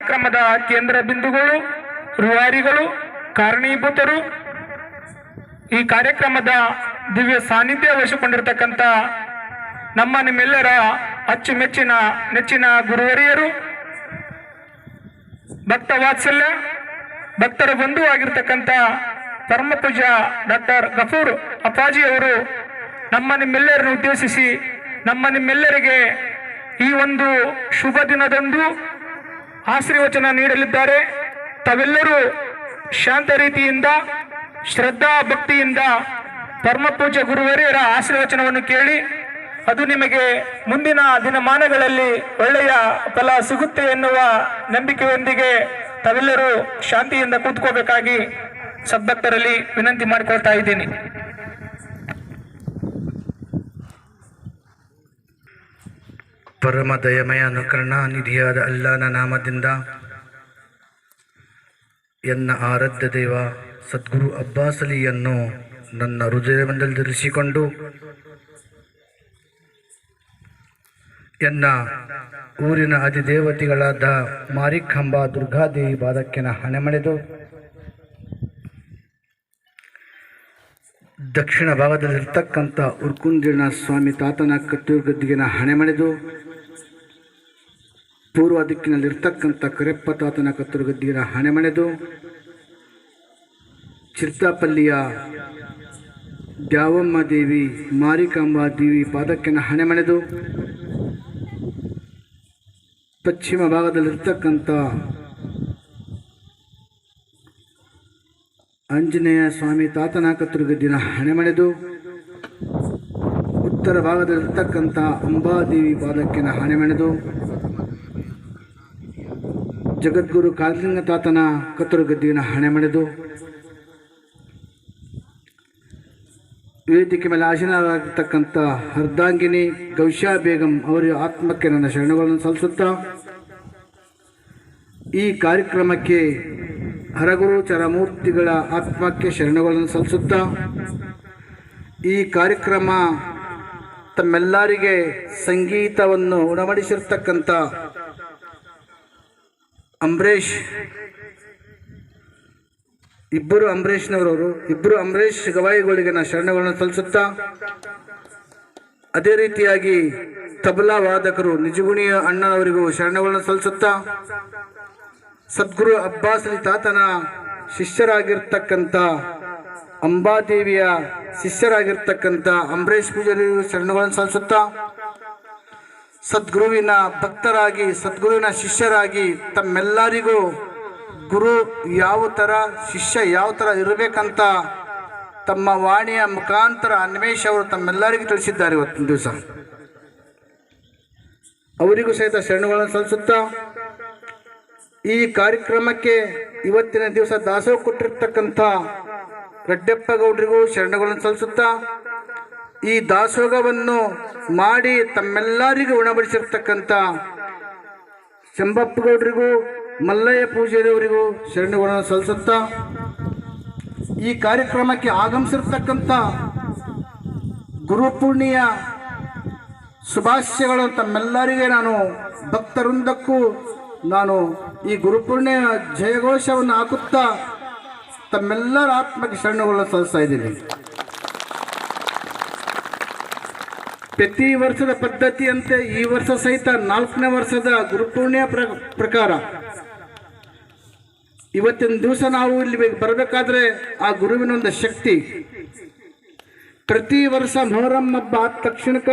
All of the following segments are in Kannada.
ಕಾರ್ಯಕ್ರಮದ ಕೇಂದ್ರ ಬಿಂದುಗಳು, ರೂವಾರಿಗಳು, ಕಾರಣೀಭೂತರು. ಈ ಕಾರ್ಯಕ್ರಮದ ದಿವ್ಯ ಸಾನ್ನಿಧ್ಯ ವಹಿಸಿಕೊಂಡಿರ್ತಕ್ಕಂಥ ನಮ್ಮ ನಿಮ್ಮೆಲ್ಲರ ಅಚ್ಚುಮೆಚ್ಚಿನ, ನೆಚ್ಚಿನ ಗುರುವರಿಯರು, ಭಕ್ತ ವಾತ್ಸಲ್ಯ, ಭಕ್ತರ ಬಂಧು ಆಗಿರ್ತಕ್ಕಂಥ ಪರಮ ಪೂಜ್ಯ ಡಾಕ್ಟರ್ ಗಫೂರ್ ಅಪ್ಪಾಜಿ ಅವರು ನಮ್ಮ ನಿಮ್ಮೆಲ್ಲರನ್ನು ಉದ್ದೇಶಿಸಿ ನಮ್ಮ ನಿಮ್ಮೆಲ್ಲರಿಗೆ ಈ ಒಂದು ಶುಭ ದಿನದಂದು ಆಶೀರ್ವಚನ ನೀಡಲಿದ್ದಾರೆ. ತಾವೆಲ್ಲರೂ ಶಾಂತ ರೀತಿಯಿಂದ, ಶ್ರದ್ಧಾ ಭಕ್ತಿಯಿಂದ ಪರಮ ಪೂಜ್ಯ ಗುರುವರಿಯರ ಆಶೀರ್ವಚನವನ್ನು ಕೇಳಿ, ಅದು ನಿಮಗೆ ಮುಂದಿನ ದಿನಮಾನಗಳಲ್ಲಿ ಒಳ್ಳೆಯ ಫಲ ಸಿಗುತ್ತೆ ಎನ್ನುವ ನಂಬಿಕೆಯೊಂದಿಗೆ ತಾವೆಲ್ಲರೂ ಶಾಂತಿಯಿಂದ ಕೂತ್ಕೋಬೇಕಾಗಿ ಸದ್ಭಕ್ತರಲ್ಲಿ ವಿನಂತಿ ಮಾಡಿಕೊಳ್ತಾ ಇದ್ದೀನಿ. ಪರಮ ದಯಮಯ ಅನುಕರಣ ನಿಧಿಯಾದ ಅಲ್ಲಾನ ನಾಮದಿಂದ. ಎನ್ನ ಆರಾಧ್ಯ ದೇವ, ಸದ್ಗುರು ಅಬ್ಬಾಸ್ ಅಲಿಯನ್ನು ನನ್ನ ಧರಿಸಿಕೊಂಡು, ಎನ್ನ ಊರಿನ ಅಧಿದೇವತೆಗಳಾದ ಮಾರಿಕಂಬ ದುರ್ಗಾದೇವಿ ಬಾದಕ್ಕಿನ ಹಣೆಮಣೆದು ದಕ್ಷಿಣ ಭಾಗದಲ್ಲಿರ್ತಕ್ಕಂಥ ಉರ್ಕುಂದಿನ ಸ್ವಾಮಿ ತಾತನ ಕತ್ತೂರ್ಗದ್ದಿಗಿನ ಹಣೆಮಣೆದು ಪೂರ್ವ ದಿಕ್ಕಿನಲ್ಲಿರ್ತಕ್ಕಂಥ ಕರೆಪ್ಪ ತಾತನ ಕತ್ತೂರ್ಗದ್ದಿಗಿನ ಹಣೆಮಣೆದು ಚಿರ್ತಾಪಲ್ಲಿಯ ದ್ಯಾವಮ್ಮ ದೇವಿ, ಮಾರಿಕಾಂಬಾ ದೇವಿ ಪಾದಕ್ಕಿನ ಹಣೆಮಣೆದು ಪಶ್ಚಿಮ ಭಾಗದಲ್ಲಿರ್ತಕ್ಕಂಥ ಆಂಜನೇಯ ಸ್ವಾಮಿ ತಾತನ ಹಣೆ ಹಣೆಮಣೆದು ಉತ್ತರ ಭಾಗದಲ್ಲಿರ್ತಕ್ಕಂಥ ಅಂಬಾದೇವಿ ಪಾದಕ್ಕಿನ ಹಣೆಮಣೆದು ಜಗದ್ಗುರು ಕಾಲಲಿಂಗ ತಾತನ ಕತ್ತರುಗದ್ದಿನ ಹಣೆ ಮಣೆದು ವೇದಿಕೆ ಮೇಲೆ ಆಸೀನರಾಗಿರ್ತಕ್ಕಂಥ ಅರ್ಧಾಂಗಿನಿ ಗೌಶಾ ಬೇಗಂ ಅವರ ಆತ್ಮಕ್ಕೆ ನನ್ನ ಶರಣಗಳನ್ನು ಸಲ್ಲಿಸುತ್ತಾ, ಈ ಕಾರ್ಯಕ್ರಮಕ್ಕೆ ಹರಗುರು ಚರಮೂರ್ತಿಗಳ ಆತ್ಮಕ್ಕೆ ಶರಣಗಳನ್ನು ಸಲ್ಲಿಸುತ್ತಾ, ಈ ಕಾರ್ಯಕ್ರಮ ತಮ್ಮೆಲ್ಲರಿಗೆ ಸಂಗೀತವನ್ನು ಉಣಬಡಿಸಿರ್ತಕ್ಕಂಥ ಅಂಬರೀಷ್ ಇಬ್ಬರು ಅಂಬರೀಷ್ನವರವರು ಇಬ್ಬರು ಅಂಬರೀಷ್ ಗವಾಯಿಗಳಿಗೆ ನಾನು ಶರಣಗಳನ್ನು ಸಲ್ಲಿಸುತ್ತಾ ಅದೇ ರೀತಿಯಾಗಿ ತಬಲಾ ವಾದಕರು ನಿಜಗುಣಿಯ ಅಣ್ಣನವರಿಗೂ ಶರಣಗಳನ್ನು ಸಲ್ಲಿಸುತ್ತಾ ಸದ್ಗುರು ಅಬ್ಬಾಸ್ ಅಲಿ ತಾತನ ಶಿಷ್ಯರಾಗಿರ್ತಕ್ಕಂಥ ಅಂಬಾದೇವಿಯ ಶಿಷ್ಯರಾಗಿರ್ತಕ್ಕಂಥ ಅಂಬರೀಷ್ ಪೂಜಾರಿಗೂ ಶರಣಗಳನ್ನು ಸಲ್ಲಿಸುತ್ತಾ ಸದ್ಗುರುವಿನ ಭಕ್ತರಾಗಿ, ಸದ್ಗುರುವಿನ ಶಿಷ್ಯರಾಗಿ ತಮ್ಮೆಲ್ಲರಿಗೂ ಗುರು ಯಾವ ಥರ ಶಿಷ್ಯ ಯಾವ ಥರ ಇರಬೇಕಂತ ತಮ್ಮ ವಾಣಿಯ ಮುಖಾಂತರ ಅನ್ವೇಷ್ ಅವರು ತಮ್ಮೆಲ್ಲರಿಗೂ ತಿಳಿಸಿದ್ದಾರೆ ಇವತ್ತಿನ ದಿವಸ. ಅವರಿಗೂ ಸಹಿತ ಶರಣುಗಳನ್ನು ಸಲ್ಲಿಸುತ್ತಾ ಈ ಕಾರ್ಯಕ್ರಮಕ್ಕೆ ಇವತ್ತಿನ ದಿವಸ ದಾಸೋಹ ಕೊಟ್ಟಿರ್ತಕ್ಕಂಥ ಶರಣುಗಳನ್ನು ಶರಣಗಳನ್ನು ಸಲ್ಲಿಸುತ್ತಾ ಈ ದಾಸೋಗವನ್ನು ಮಾಡಿ ತಮ್ಮೆಲ್ಲರಿಗೂ ಉಣಬಡಿಸಿರ್ತಕ್ಕಂಥ ಚಂಬಪ್ಪಗೌಡರಿಗೂ ಮಲ್ಲಯ್ಯ ಪೂಜಾರಿಯವರಿಗೂ ಶರಣಗಳನ್ನು ಸಲ್ಲಿಸುತ್ತಾ ಈ ಕಾರ್ಯಕ್ರಮಕ್ಕೆ ಆಗಮಿಸಿರ್ತಕ್ಕಂಥ ಗುರುಪೂರ್ಣಿಯ ಶುಭಾಶಯಗಳು ತಮ್ಮೆಲ್ಲರಿಗೆ ನಾನು ಭಕ್ತವೃಂದಕ್ಕೂ ನಾನು ಈ ಗುರುಪೂರ್ಣಿಯ ಜಯಘೋಷವನ್ನು ಹಾಕುತ್ತಾ ತಮ್ಮೆಲ್ಲರ ಆತ್ಮಕ್ಕೆ ಶರಣಗಳನ್ನು ಸಲ್ಲಿಸ್ತಾ ಇದ್ದೀನಿ. ಪ್ರತಿ ವರ್ಷದ ಪದ್ಧತಿಯಂತೆ ಈ ವರ್ಷ ಸಹಿತ ನಾಲ್ಕನೇ ವರ್ಷದ ಗುರುಪೂರ್ಣಿಯ ಪ್ರ, ಪ್ರಕಾರ. ಇವತ್ತಿನ ದಿವಸ ನಾವು ಇಲ್ಲಿ ಬರಬೇಕಾದ್ರೆ ಆ ಗುರುವಿನ ಒಂದು ಶಕ್ತಿ. ಪ್ರತಿ ವರ್ಷ ಮೊಹರಂ ಹಬ್ಬ ಆದ ತಕ್ಷಣಕ್ಕ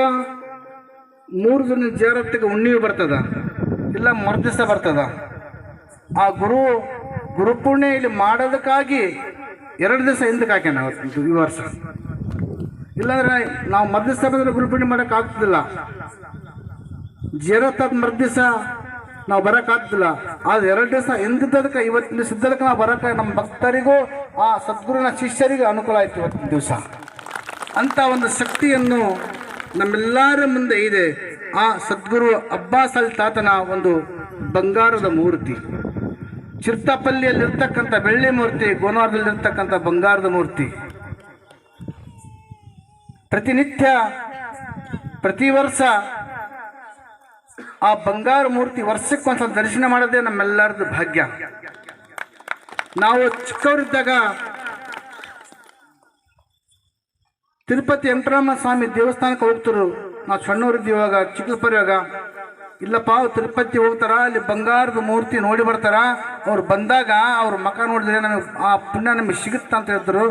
ಮೂರು ದಿನ ಜಾರತ್ತಿಗೆ ಹುಣ್ಣಿಮೆ ಬರ್ತದ. ಇಲ್ಲ ಮರ್ದಿಸ ಬರ್ತದ. ಆ ಗುರು ಗುರುಪೂರ್ಣೆ ಇಲ್ಲಿ ಮಾಡೋದಕ್ಕಾಗಿ ಎರಡು ದಿವಸ ಹಿಂದಕ್ಕೆ ಹಾಕ್ಯಾನ ಅವತ್ತು ಈ ವರ್ಷ. ಇಲ್ಲಾಂದ್ರೆ ನಾವು ಮರ್ದಿಸ ಬಂದ್ರೆ ಗುರುಪೂರ್ಣೆ ಮಾಡಕ್ ಆಗ್ತದಿಲ್ಲ ಜೇರತ್ತಾದ ಮರ್ದಿಸ ನಾವು ಬರೋಕ್ಕಾಗ್ತಿಲ್ಲ ಆದ್ರೆ ಎರಡು ದಿವಸ ಹಿಂದಿದ್ದದಕ್ಕೆ, ಇವತ್ತಿನ ಸಿದ್ಧಕ್ಕೆ ನಾವು ಬರಕ ನಮ್ಮ ಭಕ್ತರಿಗೂ, ಆ ಸದ್ಗುರುನ ಶಿಷ್ಯರಿಗೂ ಅನುಕೂಲ ಆಯ್ತು ಇವತ್ತಿನ ದಿವಸ. ಅಂತ ಒಂದು ಶಕ್ತಿಯನ್ನು ನಮ್ಮೆಲ್ಲರ ಮುಂದೆ ಇದೆ. ಆ ಸದ್ಗುರು ಅಬ್ಬಾಸ್ ಅಲ್ ತಾತನ ಒಂದು ಬಂಗಾರದ ಮೂರ್ತಿ. ಚಿರ್ತಾಪಲ್ಲಿಯಲ್ಲಿರ್ತಕ್ಕಂಥ ಬೆಳ್ಳಿ ಮೂರ್ತಿ ಗೋನಾರದಲ್ಲಿರ್ತಕ್ಕಂಥ ಬಂಗಾರದ ಮೂರ್ತಿ. ಪ್ರತಿನಿತ್ಯ, ಪ್ರತಿ ವರ್ಷ ಆ ಬಂಗಾರ ಮೂರ್ತಿ ವರ್ಷಕ್ಕೆ ಒಂದ್ಸಲ ದರ್ಶನ ಮಾಡೋದೇ ನಮ್ಮೆಲ್ಲರದ್ದು ಭಾಗ್ಯ. ನಾವು ಚಿಕ್ಕವರಿದ್ದಾಗ ತಿರುಪತಿ ವೆಂಕಟರಾಮ ಸ್ವಾಮಿ ದೇವಸ್ಥಾನಕ್ಕೆ ಹೋಗ್ತಿರು ನಾವು ಸಣ್ಣವರಿದ್ದೀವಾಗ ಚಿಕ್ಕಪರಿವಾಗ. ಇಲ್ಲಪ್ಪ ಅವ್ರು ತಿರುಪತಿ ಹೋಗ್ತಾರ? ಅಲ್ಲಿ ಬಂಗಾರದ ಮೂರ್ತಿ ನೋಡಿ ಬರ್ತಾರ? ಅವ್ರು ಬಂದಾಗ ಅವ್ರ ಮಕ ನೋಡಿದ್ರೆ ನಮಗೆ ಆ ಪುಣ್ಯ ನಮಗೆ ಸಿಗುತ್ತಾ ಅಂತ ಹೇಳ್ತಾರೆ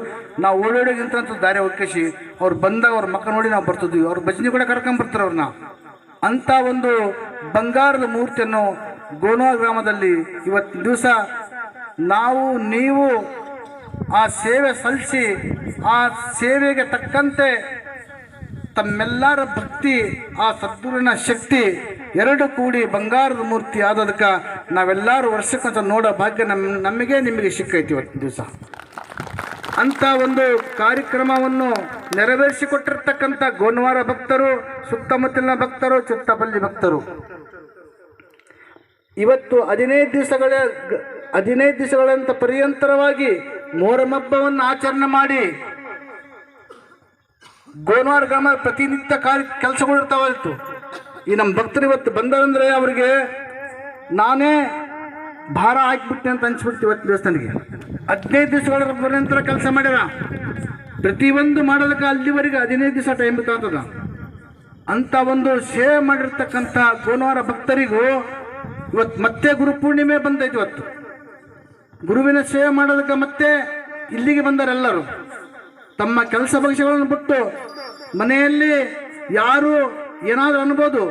ನಾವು ಓಡೋಡಿಗಿಂತ ದಾರಿ ಒಕ್ಕೇಸಿ ಅವ್ರು ಬಂದಾಗ ಅವ್ರ ಮಕ ನೋಡಿ ನಾವು ಬರ್ತಿದ್ವಿ. ಅವ್ರ ಭಜನೆ ಕೂಡ ಕರ್ಕೊಂಬರ್ತಾರೆ ಅವ್ರನ್ನ. ಅಂಥ ಒಂದು ಬಂಗಾರದ ಮೂರ್ತಿಯನ್ನು ಗೋನೋ ಗ್ರಾಮದಲ್ಲಿ ಇವತ್ತು ದಿವಸ ನಾವು, ನೀವು ಆ ಸೇವೆ ಸಲ್ಲಿಸಿ, ಆ ಸೇವೆಗೆ ತಕ್ಕಂತೆ ತಮ್ಮೆಲ್ಲರ ಭಕ್ತಿ, ಆ ಸದ್ಗುರುವಿನ ಶಕ್ತಿ ಎರಡು ಕೂಡಿ ಬಂಗಾರದ ಮೂರ್ತಿ ಆದದಕ್ಕೆ ನಾವೆಲ್ಲರೂ ವರ್ಷಕ್ಕಂತ ನೋಡೋ ಭಾಗ್ಯ ನಮ್ಮ ನಮಗೆ ನಿಮಗೆ ಸಿಕ್ಕೈತಿ ಇವತ್ತಿನ ದಿವಸ. ಅಂತ ಒಂದು ಕಾರ್ಯಕ್ರಮವನ್ನು ನೆರವೇರಿಸಿಕೊಟ್ಟಿರ್ತಕ್ಕಂಥ ಗೋನ್ವಾರ ಭಕ್ತರು, ಸುತ್ತಮುತ್ತಲಿನ ಭಕ್ತರು, ಚಿತ್ತಪಲ್ಲಿ ಭಕ್ತರು. ಇವತ್ತು ಹದಿನೈದು ದಿವಸಗಳ ಹದಿನೈದು ದಿವಸಗಳಂತ ಪರ್ಯಂತರವಾಗಿ ಮೋರಮಬ್ಬವನ್ನು ಆಚರಣೆ ಮಾಡಿ ಗೋನ್ವಾರ ಗ್ರಾಮ ಪ್ರತಿನಿತ್ಯ ಕಾರ್ಯ ಕೆಲಸಗಳು ಇರ್ತಾವಲ್ತು ಈ ನಮ್ಮ ಭಕ್ತರು ಇವತ್ತು ಬಂದರಂದ್ರೆ ಅವರಿಗೆ ನಾನೇ ಭಾರ ಹಾಕಿಬಿಟ್ಟೆ ಅಂತ ಅನ್ಸ್ಬಿಡ್ತು ಇವತ್ತು ದೇವಸ್ಥಾನಿಗೆ ಹದಿನೈದು ದಿವಸಗಳ ಪರ್ಯಂತರ ಕೆಲಸ ಮಾಡ್ಯಾರ. ಪ್ರತಿಯೊಂದು ಮಾಡೋದಕ್ಕೆ ಅಲ್ಲಿವರೆಗೆ ಹದಿನೈದು ದಿವಸ ಟೈಮ್ ಬೇಕಾಗ್ತದ ಅಂತ ಒಂದು ಸೇವೆ ಮಾಡಿರ್ತಕ್ಕಂಥ ಗೋನವಾರ ಭಕ್ತರಿಗೂ ಇವತ್ತು ಮತ್ತೆ ಗುರು ಪೂರ್ಣಿಮೆ ಬಂದೈತೆ ಇವತ್ತು. ಗುರುವಿನ ಸೇವೆ ಮಾಡೋದಕ್ಕೆ ಮತ್ತೆ ಇಲ್ಲಿಗೆ ಬಂದರೆಲ್ಲರೂ ತಮ್ಮ ಕೆಲಸ ಭವಿಷ್ಯಗಳನ್ನು ಬಿಟ್ಟು ಮನೆಯಲ್ಲಿ ಯಾರು ಏನಾದರೂ ಅನ್ಬೋದು,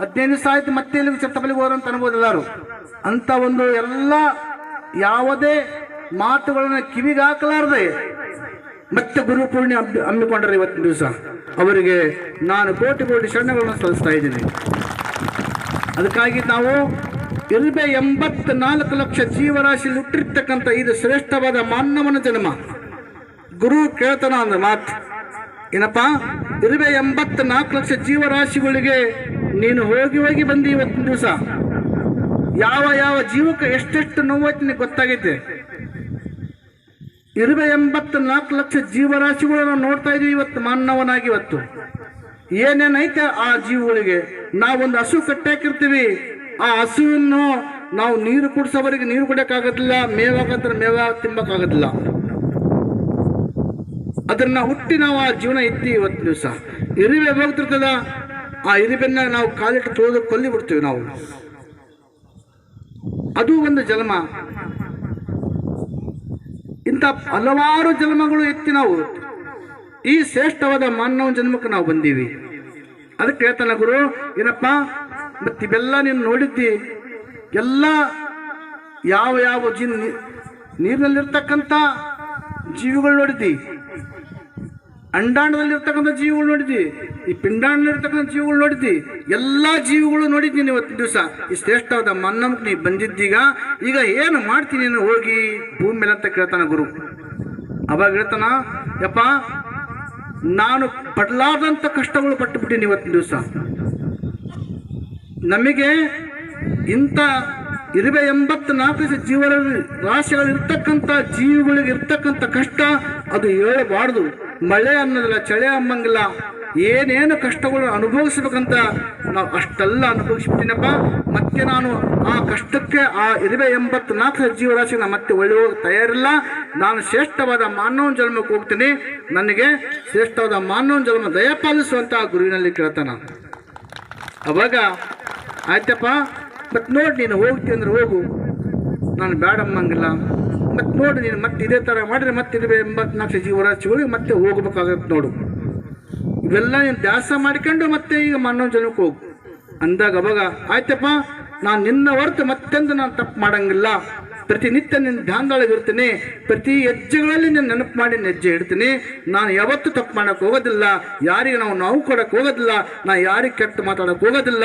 ಹದಿನೈದು ದಿವಸ ಆಯ್ತು ಮತ್ತೆ ಇಲ್ಲಿ ಚತ್ತಪಲ್ಲಿಗೆ ಹೋದ್ರು ಅಂತ ಅನ್ಬೋದು ಎಲ್ಲರೂ. ಅಂತ ಒಂದು ಎಲ್ಲ ಯಾವುದೇ ಮಾತುಗಳನ್ನು ಕಿವಿಗೆ ಹಾಕಲಾರ್ದೆ ಮತ್ತೆ ಗುರು ಪೂರ್ಣಿ ಹಮ್ಮಿಕೊಂಡರೆ ಇವತ್ತಿನ ದಿವಸ. ಅವರಿಗೆ ನಾನು ಕೋಟಿ ಕೋಟಿ ಶರಣಗಳನ್ನು ಸಲ್ಲಿಸ್ತಾ ಇದ್ದೀನಿ. ಅದಕ್ಕಾಗಿ ನಾವು ಇರುವೆ ಎಂಬತ್ನಾಲ್ಕು ಲಕ್ಷ ಜೀವರಾಶಿಯಲ್ಲಿ ಹುಟ್ಟಿರ್ತಕ್ಕಂಥ ಇದು ಶ್ರೇಷ್ಠವಾದ ಮಾನವನ ಜನ್ಮ. ಗುರು ಕೇಳ್ತಾನ ಅಂದ ಮಾತು. ಏನಪ್ಪ? ಇರುವೆ ಎಂಬತ್ನಾಲ್ಕು ಲಕ್ಷ ಜೀವರಾಶಿಗಳಿಗೆ ನೀನು ಹೋಗಿ ಹೋಗಿ ಬಂದಿ ಇವತ್ತಿನ ದಿವಸ. ಯಾವ ಯಾವ ಜೀವಕ್ಕೆ ಎಷ್ಟೆಷ್ಟು ನೋವೈತಿ ನಿನಗೆ ಗೊತ್ತಾಗೈತೆ? ಇರುವೆ ಎಂಬತ್ತು ನಾಲ್ಕು ಲಕ್ಷ ಜೀವರಾಶಿಗಳನ್ನು ನೋಡ್ತಾ ಇದೀವಿ ಇವತ್ತು ಮಾನವನಾಗಿ ಇವತ್ತು. ಏನೇನೈತೆ ಆ ಜೀವಗಳಿಗೆ? ನಾವೊಂದು ಹಸು ಕಟ್ಟಾಕಿರ್ತೀವಿ. ಆ ಹಸುವನ್ನು ನಾವು ನೀರು ಕುಡಿಸೋವರೆಗೆ ನೀರು ಕುಡಿಯೋಕ್ಕಾಗೋದಿಲ್ಲ ಮೇವಾಗಂದ್ರೆ ಮೇವ ತಿಂಬಕ್ಕಾಗೋದಿಲ್ಲ ಅದನ್ನ ಹುಟ್ಟಿ ನಾವು ಆ ಜೀವನ ಎತ್ತಿ ಇವತ್ತು ದಿವಸ. ಇರಿವೆ ಹೋಗ್ತಿರ್ತದ, ಆ ಇರಿವೆನ್ನ ನಾವು ಕಾಲಿಟ್ಟು ತೊಳೆದು ಕೊಲ್ಲಿ ಬಿಡ್ತೀವಿ ನಾವು. ಅದು ಒಂದು ಜನ್ಮ. ಇಂಥ ಹಲವಾರು ಜನ್ಮಗಳು ಎತ್ತಿ ನಾವು. ಈ ಶ್ರೇಷ್ಠವಾದ ಮಾನವ ಜನ್ಮಕ್ಕೆ ನಾವು ಬಂದೀವಿ. ಅದಕ್ಕೆ ಹೇಳ್ತಾನೆ ಗುರು, ಏನಪ್ಪ, ಮತ್ತಿವೆಲ್ಲ ನೀನು ನೋಡಿದ್ದಿ? ಎಲ್ಲ ಯಾವ ಯಾವ ಜೀನ್ ನೀರಿನಲ್ಲಿರ್ತಕ್ಕಂಥ ಜೀವಿಗಳು ನೋಡಿದ್ದಿ? ಅಂಡಾಣದಲ್ಲಿರ್ತಕ್ಕಂಥ ಜೀವಿಗಳು ನೋಡಿದ್ವಿ. ಈ ಪಿಂಡಾಣದಲ್ಲಿರ್ತಕ್ಕಂಥ ಜೀವಿಗಳು ನೋಡಿದ್ವಿ. ಎಲ್ಲ ಜೀವಿಗಳು ನೋಡಿದ್ದೀನಿ ಇವತ್ತಿನ ದಿವಸ. ಈ ಶ್ರೇಷ್ಠವಾದ ಮನ್ನಂಕ್ ನೀ ಬಂದಿದ್ದೀಗ, ಈಗ ಏನು ಮಾಡ್ತೀನಿ ನೀನು? ಹೋಗಿ ಭೂಮಿ ಮೇಲೆ ಅಂತ ಕೇಳ್ತಾನ ಗುರು. ಅವಾಗ ಹೇಳ್ತಾನ, ಯಪ್ಪ, ನಾನು ಪಡಲಾರ್ದಂಥ ಕಷ್ಟಗಳು ಪಟ್ಟುಬಿಟ್ಟಿನಿ ಇವತ್ತಿನ ದಿವಸ. ನಮಗೆ ಇಂಥ ಇರುವೆ ಎಂಬತ್ನಾಲ್ಕು ನಾಲ್ಕು ರಾಶಿಗಳು ಇರ್ತಕ್ಕಂಥ ಜೀವಿಗಳಿಗೆ ಇರ್ತಕ್ಕಂಥ ಕಷ್ಟ, ಅದು ಹೇಳಬಾರ್ದು. ಮಳೆ ಅನ್ನೋದಿಲ್ಲ, ಚಳಿ ಅಮ್ಮಂಗಿಲ್ಲ ಏನೇನು ಕಷ್ಟಗಳು ಅನುಭವಿಸ್ಬೇಕಂತ ನಾವು ಅಷ್ಟೆಲ್ಲ ಅನುಭವಿಸ್ಬಿಟ್ಟಿನಪ್ಪ. ಮತ್ತೆ ನಾನು ಆ ಕಷ್ಟಕ್ಕೆ ಆ ಇರುವೆ ಎಂಬತ್ನಾಲ್ಕು ಜೀವರಾಶಿ ನಾನು ಮತ್ತೆ ಒಳ್ಳೆ ತಯಾರಿಲ್ಲ. ನಾನು ಶ್ರೇಷ್ಠವಾದ ಮಾನವ ಜನ್ಮಕ್ಕೆ ಹೋಗ್ತೀನಿ. ನನಗೆ ಶ್ರೇಷ್ಠವಾದ ಮಾನವ ಜನ್ಮ ದಯಪಾಲಿಸುವಂತ ಗುರುವಿನಲ್ಲಿ ಕೇಳ್ತಾನ ಅವಾಗ, ಆಯ್ತಪ್ಪ? ಮತ್ತೆ ನೋಡಿ ನೀನು ಹೋಗ್ತೀನಿ ಅಂದ್ರೆ ಹೋಗು. ನಾನು ಬೇಡಮ್ಮಂಗಿಲ್ಲ ಮತ್ತು ನೋಡಿ ನೀನು, ಮತ್ತೆ ಇದೇ ಥರ ಮಾಡಿದ್ರೆ ಮತ್ತೆ ಇದೇ ಎಂಬತ್ನಾಲ್ಕು ಜೀವರಾಶಿಗಳಿಗೆ ಮತ್ತೆ ಹೋಗ್ಬೇಕಾಗತ್ತೆ ನೋಡು. ಇವೆಲ್ಲ ನೀನು ದ್ಯಾಸ ಮಾಡ್ಕೊಂಡು ಮತ್ತೆ ಈಗ ಜನಕ್ಕೆ ಹೋಗು. ಅಂದಾಗ ಅವಾಗ, ಆಯ್ತಪ್ಪ, ನಾನು ನಿನ್ನ ಹೊರತು ಮತ್ತೆಂದು ನಾನು ತಪ್ಪು ಮಾಡಂಗಿಲ್ಲ. ಪ್ರತಿನಿತ್ಯ ನಿನ್ನ ಧ್ಯಾನದೊಳಗೆ ಇರ್ತೀನಿ. ಪ್ರತಿ ಹೆಜ್ಜೆಗಳಲ್ಲಿ ನಿನ್ನ ನೆನಪು ಮಾಡಿ ಹೆಜ್ಜೆ ಇಡ್ತೀನಿ. ನಾನು ಯಾವತ್ತೂ ತಪ್ಪು ಮಾಡೋಕೆ ಹೋಗೋದಿಲ್ಲ. ಯಾರಿಗೆ ನಾವು ನಾವು ಕೊಡೋಕೆ ಹೋಗೋದಿಲ್ಲ. ನಾ ಯಾರಿಗೆ ಕೆಟ್ಟ ಮಾತಾಡೋಕೆ ಹೋಗೋದಿಲ್ಲ.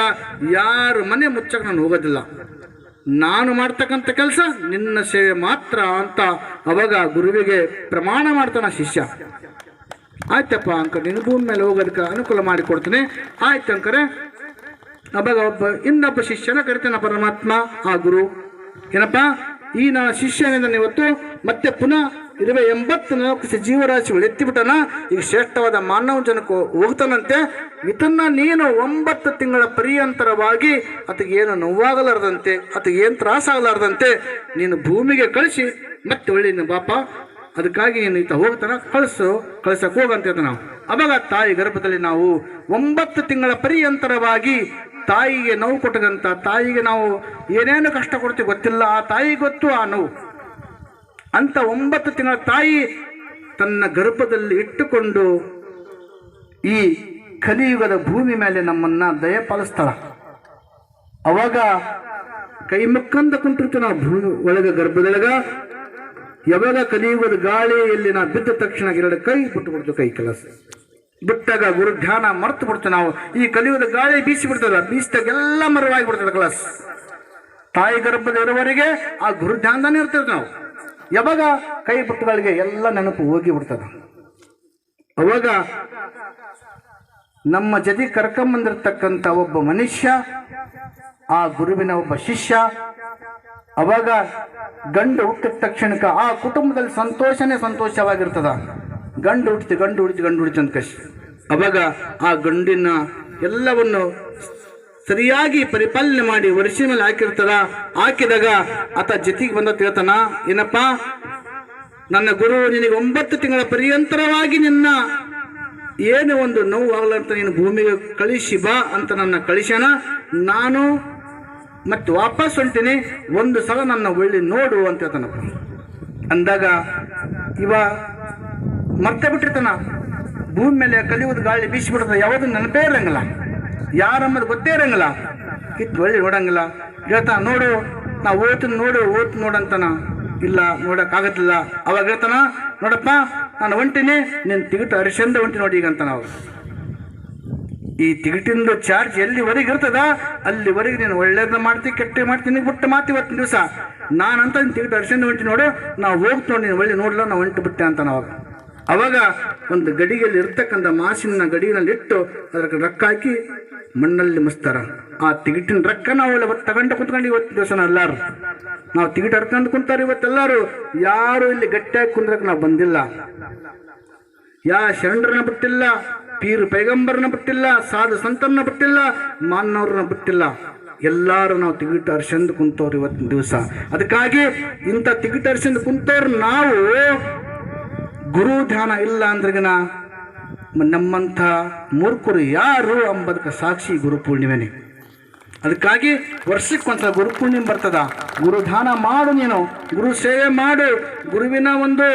ಯಾರ ಮನೆ ಮುಚ್ಚಕ್ಕೆ ನಾನು ಹೋಗೋದಿಲ್ಲ. ನಾನು ಮಾಡ್ತಕ್ಕಂಥ ಕೆಲಸ ನಿನ್ನ ಸೇವೆ ಮಾತ್ರ ಅಂತ ಅವಾಗ ಗುರುವಿಗೆ ಪ್ರಮಾಣ ಮಾಡ್ತಾನ ಶಿಷ್ಯ. ಆಯ್ತಪ್ಪ ಅಂಕ ನಿನ್ನ ಭೂಮಿ ಮೇಲೆ ಹೋಗೋದಕ್ಕೆ ಅನುಕೂಲ ಮಾಡಿಕೊಡ್ತೀನಿ ಆಯ್ತು ಅಂಕರೆ ಅವಾಗ ಒಬ್ಬ, ಇನ್ನೊಬ್ಬ ಶಿಷ್ಯನ ಕರಿತಾನ ಪರಮಾತ್ಮ? ಆ ಗುರು. ಏನಪ್ಪ? ಈ ನನ್ನ ಶಿಷ್ಯನಿಂದ ಇವತ್ತು ಮತ್ತೆ ಪುನಃ ಇರುವೆ ಎಂಬತ್ನಾಲ್ಕು ಜೀವರಾಶಿಗಳು ಎತ್ತಿಬಿಟ್ಟನ, ಈಗ ಶ್ರೇಷ್ಠವಾದ ಮಾನವ ಜನಕ್ಕೆ ಹೋಗ್ತಾನಂತೆ. ಇದನ್ನ ನೀನು ಒಂಬತ್ತು ತಿಂಗಳ ಪರ್ಯಂತರವಾಗಿ ಅದಕ್ಕೆ ಏನು ನೋವಾಗಲಾರ್ದಂತೆ ಅದಕ್ಕೆ ಏನು ತ್ರಾಸಾಗಲಾರ್ದಂತೆ ನೀನು ಭೂಮಿಗೆ ಕಳಿಸಿ, ಮತ್ತೆ ಒಳ್ಳೆ ನಿನ್ನ ಬಾಪ ಅದಕ್ಕಾಗಿ ನೀನು ಈತ ಹೋಗ್ತಾನ, ಕಳಿಸು ಕಳ್ಸಕ್ಕೆ ಹೋಗಂತ ನಾವು. ಅವಾಗ ತಾಯಿ ಗರ್ಭದಲ್ಲಿ ನಾವು ಒಂಬತ್ತು ತಿಂಗಳ ಪರ್ಯಂತರವಾಗಿ ತಾಯಿಗೆ ನೋವು ಕೊಟ್ಟದಂಥ ತಾಯಿಗೆ ನಾವು ಏನೇನು ಕಷ್ಟ ಕೊಡ್ತೀವಿ ಗೊತ್ತಿಲ್ಲ, ಆ ತಾಯಿ ಗೊತ್ತು ಆ ನೋವು. ಅಂತ ಒಂಬತ್ತು ತಿಂಗಳ ತಾಯಿ ತನ್ನ ಗರ್ಭದಲ್ಲಿ ಇಟ್ಟುಕೊಂಡು ಈ ಕಲಿಯುಗದ ಭೂಮಿ ಮೇಲೆ ನಮ್ಮನ್ನ ದಯಪಾಲಿಸ್ತಾಳ. ಅವಾಗ ಕೈ ಮುಕ್ಕಂದ ಕುಂತಿರ್ತೀವಿ ನಾವು ಭೂಮಿ ಒಳಗೆ ಗರ್ಭದೊಳಗ. ಯಾವಾಗ ಕಲಿಯುಗದ ಗಾಳಿಯಲ್ಲಿ ನಾವು ಬಿದ್ದ ತಕ್ಷಣ ಎರಡು ಕೈ ಬಿಟ್ಟು ಬಿಡ್ತು ಕೈ ಕೆಲಸ. ಬಿಟ್ಟಾಗ ಗುರು ಧ್ಯಾನ ಮರ್ತು ಬಿಡ್ತೇವೆ ನಾವು. ಈ ಕಲಿಯುವುದ ಗಾಳಿ ಬೀಸಿ ಬಿಡ್ತದ ಬೀಸಿದಾಗ ಎಲ್ಲ ಮರವಾಗಿ ಬಿಡ್ತದ ಕ್ಲಾಸ್ ತಾಯಿ ಗರ್ಭದ ಇರುವವರಿಗೆ ಆ ಗುರು ಧ್ಯಾನದಾನೇ ಇರ್ತೇವೆ ನಾವು. ಯಾವಾಗ ಕೈ ಬಿಟ್ಟುಗಳಿಗೆ ಎಲ್ಲ ನೆನಪು ಹೋಗಿ ಬಿಡ್ತದ. ಅವಾಗ ನಮ್ಮ ಜೊತೆ ಕರ್ಕೊಂಬಂದಿರ್ತಕ್ಕಂಥ ಒಬ್ಬ ಮನುಷ್ಯ, ಆ ಗುರುವಿನ ಒಬ್ಬ ಶಿಷ್ಯ, ಅವಾಗ ಗಂಡು ಹುಟ್ಟಿದ ತಕ್ಷಣಕ್ಕೆ ಆ ಕುಟುಂಬದಲ್ಲಿ ಸಂತೋಷನೇ ಸಂತೋಷವಾಗಿರ್ತದ. ಗಂಡು ಹುಡ್ತಿ ಗಂಡು ಹುಡ್ತಿ ಗಂಡು ಹುಡ್ತಿ ಅಂತ ಕಷ್ಟ. ಅವಾಗ ಆ ಗಂಡಿನ ಎಲ್ಲವನ್ನು ಸರಿಯಾಗಿ ಪರಿಪಾಲನೆ ಮಾಡಿ ವರ್ಷ ಮೇಲೆ ಹಾಕಿರ್ತಾರ. ಹಾಕಿದಾಗ ಆತ ಜೊತೆಗೆ ಬಂದ ತಿಳ್ತಾನ, ಏನಪ್ಪ, ನನ್ನ ಗುರು ನಿನಗೆ ಒಂಬತ್ತು ತಿಂಗಳ ಪರ್ಯಂತರವಾಗಿ ನಿನ್ನ ಏನು ಒಂದು ನೋವು ಆಗ್ಲಂತ ನೀನು ಭೂಮಿಗೆ ಕಳಿಸಿ ಬಾ ಅಂತ ನನ್ನ ಕಳಿಸ್ಯಾನ. ನಾನು ಮತ್ತೆ ವಾಪಸ್ ಹೊಂಟೀನಿ, ಒಂದು ಸಲ ನನ್ನ ಒಳ್ಳೆ ನೋಡು ಅಂತ ಹೇಳ್ತಾನಪ್ಪ. ಅಂದಾಗ ಇವ ಮರ್ತೆ ಬಿಟ್ಟಿರ್ತಾನ. ಭೂಮಿ ಮೇಲೆ ಕಲಿಯುವುದು ಗಾಳಿ ಬೀಸಿ ಬಿಡ್ತದೆ ಯಾವುದು ನೆನಪೇ ಇರಂಗಿಲ್ಲ. ಯಾರಮ್ಮದ್ ಗೊತ್ತೇ ಇರಂಗಿಲ್ಲ. ಇತ್ತು ಒಳ್ಳೆ ನೋಡಂಗಿಲ್ಲ ಹೇಳ್ತಾನ, ನೋಡು, ನಾ ಓದ್ತೀನಿ ನೋಡು ಓದ್ ನೋಡಂತಾನ ಇಲ್ಲ ನೋಡಕ್ಕಾಗತ್ತಿಲ್ಲ ಅವಾಗ ಹೇಳ್ತಾನ, ನೋಡಪ್ಪ, ನಾನು ಹೊಂಟೀನಿ ನೀನು ತಿಗಿಟು ಅರಿಶಂದ ಹೊಂಟಿ ನೋಡಿ ಈಗ ಅಂತ ನಾವು ಈ ತಿಗಿಟಿಂದು ಚಾರ್ಜ್ ಎಲ್ಲಿವರೆಗೆ ಇರ್ತದ? ಅಲ್ಲಿವರೆಗೆ ನೀನು ಒಳ್ಳೇದ ಮಾಡ್ತಿ ಕೆಟ್ಟ ಮಾಡ್ತೀನಿ ಬಿಟ್ಟು ಮಾತಿ ಇವತ್ತಿನ ದಿವಸ. ನಾನಂತ ನೀನು ತಿಗಿಟ್ ಅರಿಶಂದ ಹೊಂಟಿ ನೋಡು ನಾವು ಹೋಗ್ತು ನೋಡಿ, ನೀನು ಒಳ್ಳೆ ನೋಡ್ಲ ನಾವು ಹೊಂಟು ಬಿಟ್ಟೆ ಅಂತ ಅವಾಗ ಅವಾಗ ಒಂದು ಗಡಿಗೆಯಲ್ಲಿ ಇರ್ತಕ್ಕಂಥ ಮಾಸಿನ ಗಡಿನಲ್ಲಿ ಇಟ್ಟು ಅದಕ್ಕೆ ರೊಕ್ಕ ಹಾಕಿ ಮಣ್ಣಲ್ಲಿ ಮುಸ್ತಾರ. ಆ ತಿಗಿಟಿನ ರೊಕ್ಕ ನಾವು ಅವತ್ತು ತಗೊಂಡು ಕುತ್ಕೊಂಡು ಇವತ್ತು ದಿವಸ ಎಲ್ಲಾರು. ನಾವು ತಿಗಿಟ್ ಹರ್ಕೊಂಡು ಕುಂತಾರೆ ಇವತ್ತೆಲ್ಲರೂ ಯಾರು ಇಲ್ಲಿ ಗಟ್ಟಿಯಾಗಿ ಕುಂದ್ರಕ್ಕೆ ನಾವು ಬಂದಿಲ್ಲ. ಯಾ ಶರಣರನ್ನ ಬಿಟ್ಟಿಲ್ಲ, ಪೀರ್ ಪೈಗಂಬರನ್ನ ಬಿಟ್ಟಿಲ್ಲ, ಸಾಧು ಸಂತರನ್ನ ಬಿಟ್ಟಿಲ್ಲ ಮಾನ್ನವ್ರನ್ನ ಬಿಟ್ಟಿಲ್ಲ. ಎಲ್ಲರೂ ನಾವು ತಿಗಿಟ್ ಅರ್ಶಂದು ಕುಂತವ್ರು ಇವತ್ತಿನ ದಿವಸ. ಅದಕ್ಕಾಗಿ ಇಂಥ ತಿಗಿಟ್ ಅರ್ಶಂದು ಕುಂತವ್ರು ನಾವು ಗುರು ಧ್ಯಾನ ಇಲ್ಲ ಅಂದ್ರಗಿನ ನಮ್ಮಂಥ ಮೂರ್ಖರು ಯಾರು ಅಂಬದಕ್ಕೆ ಸಾಕ್ಷಿ ಗುರು ಪೂರ್ಣಿಮೆನೇ. ಅದಕ್ಕಾಗಿ ವರ್ಷಕ್ಕೆ ಒಂದ್ಸಲ ಗುರು ಪೂರ್ಣಿಮೆ ಬರ್ತದ. ಗುರು ಧ್ಯಾನ ಮಾಡು ನೀನು. ಗುರು ಸೇವೆ ಮಾಡು. ಗುರುವಿನ ಒಂದು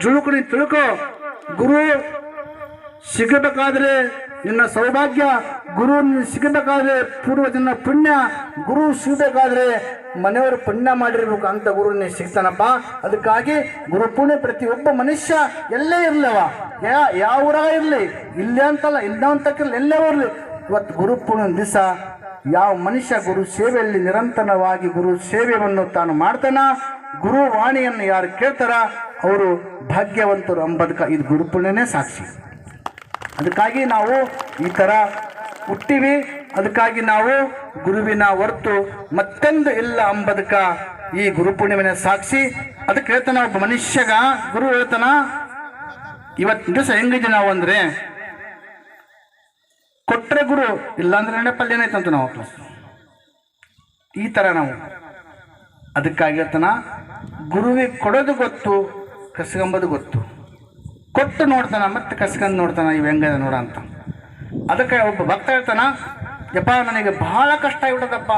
ಜುಳುಕುಣಿ ತಿಳ್ಕೊ. ಗುರು ಸಿಗಬೇಕಾದ್ರೆ ನಿನ್ನ ಸೌಭಾಗ್ಯ, ಗುರು ಸಿಗಬೇಕಾದ್ರೆ ಪೂರ್ವ ಪೂರ್ವಜನ ಪುಣ್ಯ, ಗುರು ಸಿಗಬೇಕಾದ್ರೆ ಮನೆಯವರು ಪುಣ್ಯ ಮಾಡಿರ್ಬೇಕು ಅಂತ ಗುರು ಸಿಗ್ತಾನಪ್ಪ. ಅದಕ್ಕಾಗಿ ಗುರು ಪುಣ್ಯ ಪ್ರತಿಯೊಬ್ಬ ಮನುಷ್ಯ ಎಲ್ಲೇ ಇರ್ಲವ. ಯಾ ಯಾವ ಊರಾಗ ಇರಲಿ, ಇಲ್ಲೇ ಅಂತಲ್ಲ, ಇಲ್ಲ ಅಂತಕ್ಕಿಲ್ಲ ಎಲ್ಲೇ ಇರಲಿ ಇವತ್ತು ಗುರು ಪುಣ್ಯ ದಿವಸ ಯಾವ ಮನುಷ್ಯ ಗುರು ಸೇವೆಯಲ್ಲಿ ನಿರಂತರವಾಗಿ ಗುರು ಸೇವೆಯನ್ನು ತಾನು ಮಾಡ್ತಾನ, ಗುರು ವಾಣಿಯನ್ನು ಯಾರು ಕೇಳ್ತಾರ, ಅವರು ಭಾಗ್ಯವಂತರು ಅಂಬದಕ ಇದು ಗುರು ಪುಣ್ಯನೇ ಸಾಕ್ಷಿ. ಅದಕ್ಕಾಗಿ ನಾವು ಈ ಥರ ಹುಟ್ಟಿವಿ. ಅದಕ್ಕಾಗಿ ನಾವು ಗುರುವಿನ ಹೊರತು ಮತ್ತೊಂದು ಇಲ್ಲ ಅಂಬದಕ ಈ ಗುರು ಪೂರ್ಣಿಮೆನ ಸಾಕ್ಷಿ. ಅದಕ್ಕೆ ಹೇಳ್ತಾನೆ ಒಬ್ಬ ಮನುಷ್ಯಗ, ಗುರು ಹೇಳ್ತಾನ, ಇವತ್ತು ದಿವಸ ಹೆಂಗಿದೆ ನಾವು ಅಂದ್ರೆ ಕೊಟ್ಟರೆ ಗುರು, ಇಲ್ಲಾಂದ್ರೆ ನೆನಪಲ್ಲಿ ಏನಾಯ್ತಂತ ನಾವು ಈ ಥರ ನಾವು. ಅದಕ್ಕಾಗಿ ಹೇಳ್ತಾನ, ಗುರುವಿಗೆ ಕೊಡೋದು ಗೊತ್ತು, ಕಸಗಂಬದು ಗೊತ್ತು. ಕೊಟ್ಟು ನೋಡ್ತಾನ, ಮತ್ತೆ ಕಸ್ಕೊಂಡು ನೋಡ್ತಾನ, ಇವ್ ಹೆಂಗದ ನೋಡ ಅಂತ. ಅದಕ್ಕೆ ಒಬ್ಬ ಭಕ್ತ ಹೇಳ್ತಾನ, ಯಪ್ಪ, ನನಗೆ ಬಹಳ ಕಷ್ಟ ಆಗ್ಬಿಡದಪ್ಪ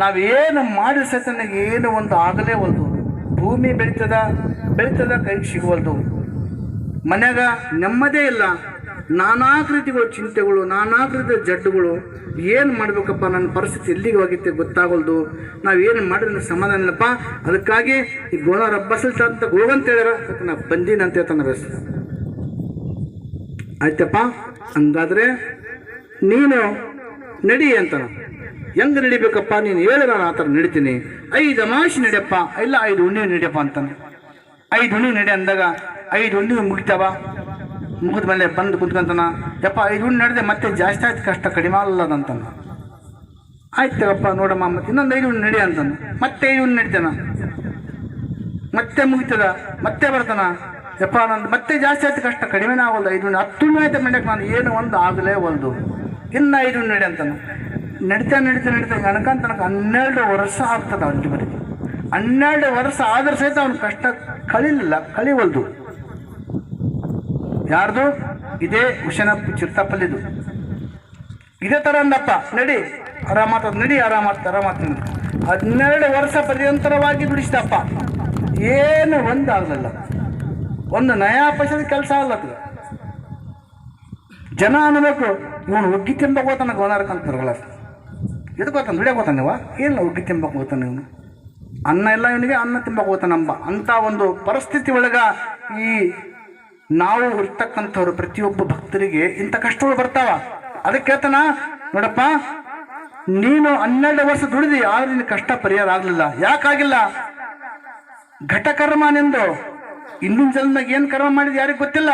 ನಾವೇನು ಮಾಡಿ ಸಹಿತ ನನಗೆ ಏನು ಒಂದು ಆಗಲೇ ಒಂದು ಭೂಮಿ ಬೆಳೀತದ ಬೆಳೀತದ ಕೈಗೆ ಸಿಗುವಲ್ದು. ಮನ್ಯಾಗ ನೆಮ್ಮದೇ ಇಲ್ಲ. ನಾನಾ ರೀತಿಗಳು ಚಿಂತೆಗಳು ನಾನಾಕೃತಿಯ ಜಡ್ಡುಗಳು, ಏನು ಮಾಡಬೇಕಪ್ಪ ನನ್ನ ಪರಿಸ್ಥಿತಿ ಎಲ್ಲಿಗೆ ಹೋಗಿತ್ತೆ ಗೊತ್ತಾಗಲ್ದು. ನಾವು ಏನು ಮಾಡಿದ್ರೆ ಸಮಾಧಾನ ಇಲ್ಲಪ್ಪ. ಅದಕ್ಕಾಗಿ ಈ ಗೋಣ ರಬ್ಬಸಲ್ತ ಅಂತ ಹೋಗಂತ ಹೇಳ್ಯಾರ. ಅದಕ್ಕೆ ನಾ ಅಂತ ಹೇಳ್ತಾನೆ ರಸ್. ಆಯ್ತಪ್ಪ? ಹಂಗಾದ್ರೆ ನೀನು ನಡಿ ಅಂತಾನ. ಹೆಂಗೆ ನಡಿಬೇಕಪ್ಪ? ನೀನು ಹೇಳಿ ನಾನು ಆ ಥರ ನಡಿತೀನಿ. ಐದು ಅಮಾಶಿ ನಡಿಯಪ್ಪ. ಇಲ್ಲ, ಐದು ಉಣ್ಣೆ ನಡಿಯಪ್ಪ ಅಂತಾನೆ. ಐದು ಹುಣ್ಣಿಮೆ ನಡಿ ಅಂದಾಗ ಐದು ಉಣ್ಣಿ ಮುಗಿತಾವ? ಮುಗಿದ ಮೇಲೆ ಬಂದು ಕುತ್ಕೊಂತಾನ ಯಪ್ಪ ಐದು ಹುಣ್ಣು ನಡೆದೆ ಮತ್ತೆ ಜಾಸ್ತಿ ಆಯ್ತು, ಕಷ್ಟ ಕಡಿಮೆ ಅಲ್ಲದಂತಾನ ಆಯ್ತು ತಗಪ್ಪ, ನೋಡಮ್ಮ, ಮತ್ತೆ ಇನ್ನೊಂದು ಐದು ನಡಿ ಅಂತಾನೆ ಮತ್ತೆ ಐದು ನಡಿತಾನ? ಮತ್ತೆ ಮುಗಿತದ? ಮತ್ತೆ ಬರ್ತಾನ? ಯಪ್ಪ, ನಂದು ಮತ್ತೆ ಜಾಸ್ತಿ ಆಯ್ತು, ಕಷ್ಟ ಕಡಿಮೆನೇ ಆಗಲ್ಲ ಐದು ಹತ್ತು ಆಯ್ತು ಮಂಡ್ಯಕ್ಕೆ ನಾನು ಏನು ಒಂದು ಆಗಲೇ ಒಲ್ದು ಇನ್ನು ಐದು ನಡಿ ಅಂತಾನು ನಡಿತಾ ನಡಿತಾ ನಡಿತಾ ಅಂತ ತನಕ ಹನ್ನೆರಡು ವರ್ಷ ಆಗ್ತದ ಅವನಿಗೆ ಬರೀ ಹನ್ನೆರಡು ವರ್ಷ ಆದರೂ ಸಹಿತ ಅವನು ಕಷ್ಟ ಕಳಿಲಿಲ್ಲ, ಕಳಿವಲ್ದು. ಯಾರ್ದು? ಇದೇ ಹುಷನಪ್ಪ ಚಿರ್ತಪ್ಪಲ್ಲಿದು ಇದೇ ಥರ ಅಂದಪ್ಪ, ನಡಿ. ಆರಾಮಾತ ನಡಿ ಆರಾಮಾತ ಆರಾಮಾತ ಹನ್ನೆರಡು ವರ್ಷ ಪರ್ಯಂತರವಾಗಿ ದುಡಿಸಿದಪ್ಪ. ಏನು ಒಂದು ಆಗಲಿಲ್ಲ ಒಂದು ನಯಾ ಪೈಸದ ಕೆಲಸ ಆಗ್ಲತ್ತದ ಜನ ಅನ್ನಬೇಕು. ಇವನು ಒಗ್ಗಿ ತಿಂಬ ಹೋತಾನ ಗೋನಾರಕ್ಕಂತಾರಲ್ಲ ಎದಕ್ಕೆ ಗೊತ್ತಾನ ದುಡಿಯಕ್ಕೆ ಹೋತಾನೆ ನೀವು ಏನು ಒಗ್ಗಿ ತಿಂಬಕ್ ಹೋಗ್ತಾನೆ ಇವನು? ಅನ್ನ ಎಲ್ಲ ಇವನಿಗೆ ಅನ್ನ ತಿಂಬಕ್ ಹೋಗ್ತಾನಂಬ. ಅಂತ ಒಂದು ಪರಿಸ್ಥಿತಿ ಒಳಗ ಈ ನಾವು ಇರ್ತಕ್ಕಂಥವ್ರು ಪ್ರತಿಯೊಬ್ಬ ಭಕ್ತರಿಗೆ ಇಂಥ ಕಷ್ಟಗಳು ಬರ್ತಾವ. ಅದಕ್ಕೆ ಹೇಳ್ತಾನ, ನೋಡಪ್ಪ, ನೀನು ಹನ್ನೆರಡು ವರ್ಷ ದುಡಿದಿ, ಆದ್ರೆ ನಿನ್ನ ಕಷ್ಟ ಪರಿಹಾರ ಆಗಲಿಲ್ಲ. ಯಾಕಾಗಿಲ್ಲ? ಘಟಕರ್ಮ ನಿಂದು. ಇಂದಿನ ಜನ್ಮದಾಗ ಏನು ಕರ್ಮ ಮಾಡಿದ್ ಯಾರಿಗೆ ಗೊತ್ತಿಲ್ಲ.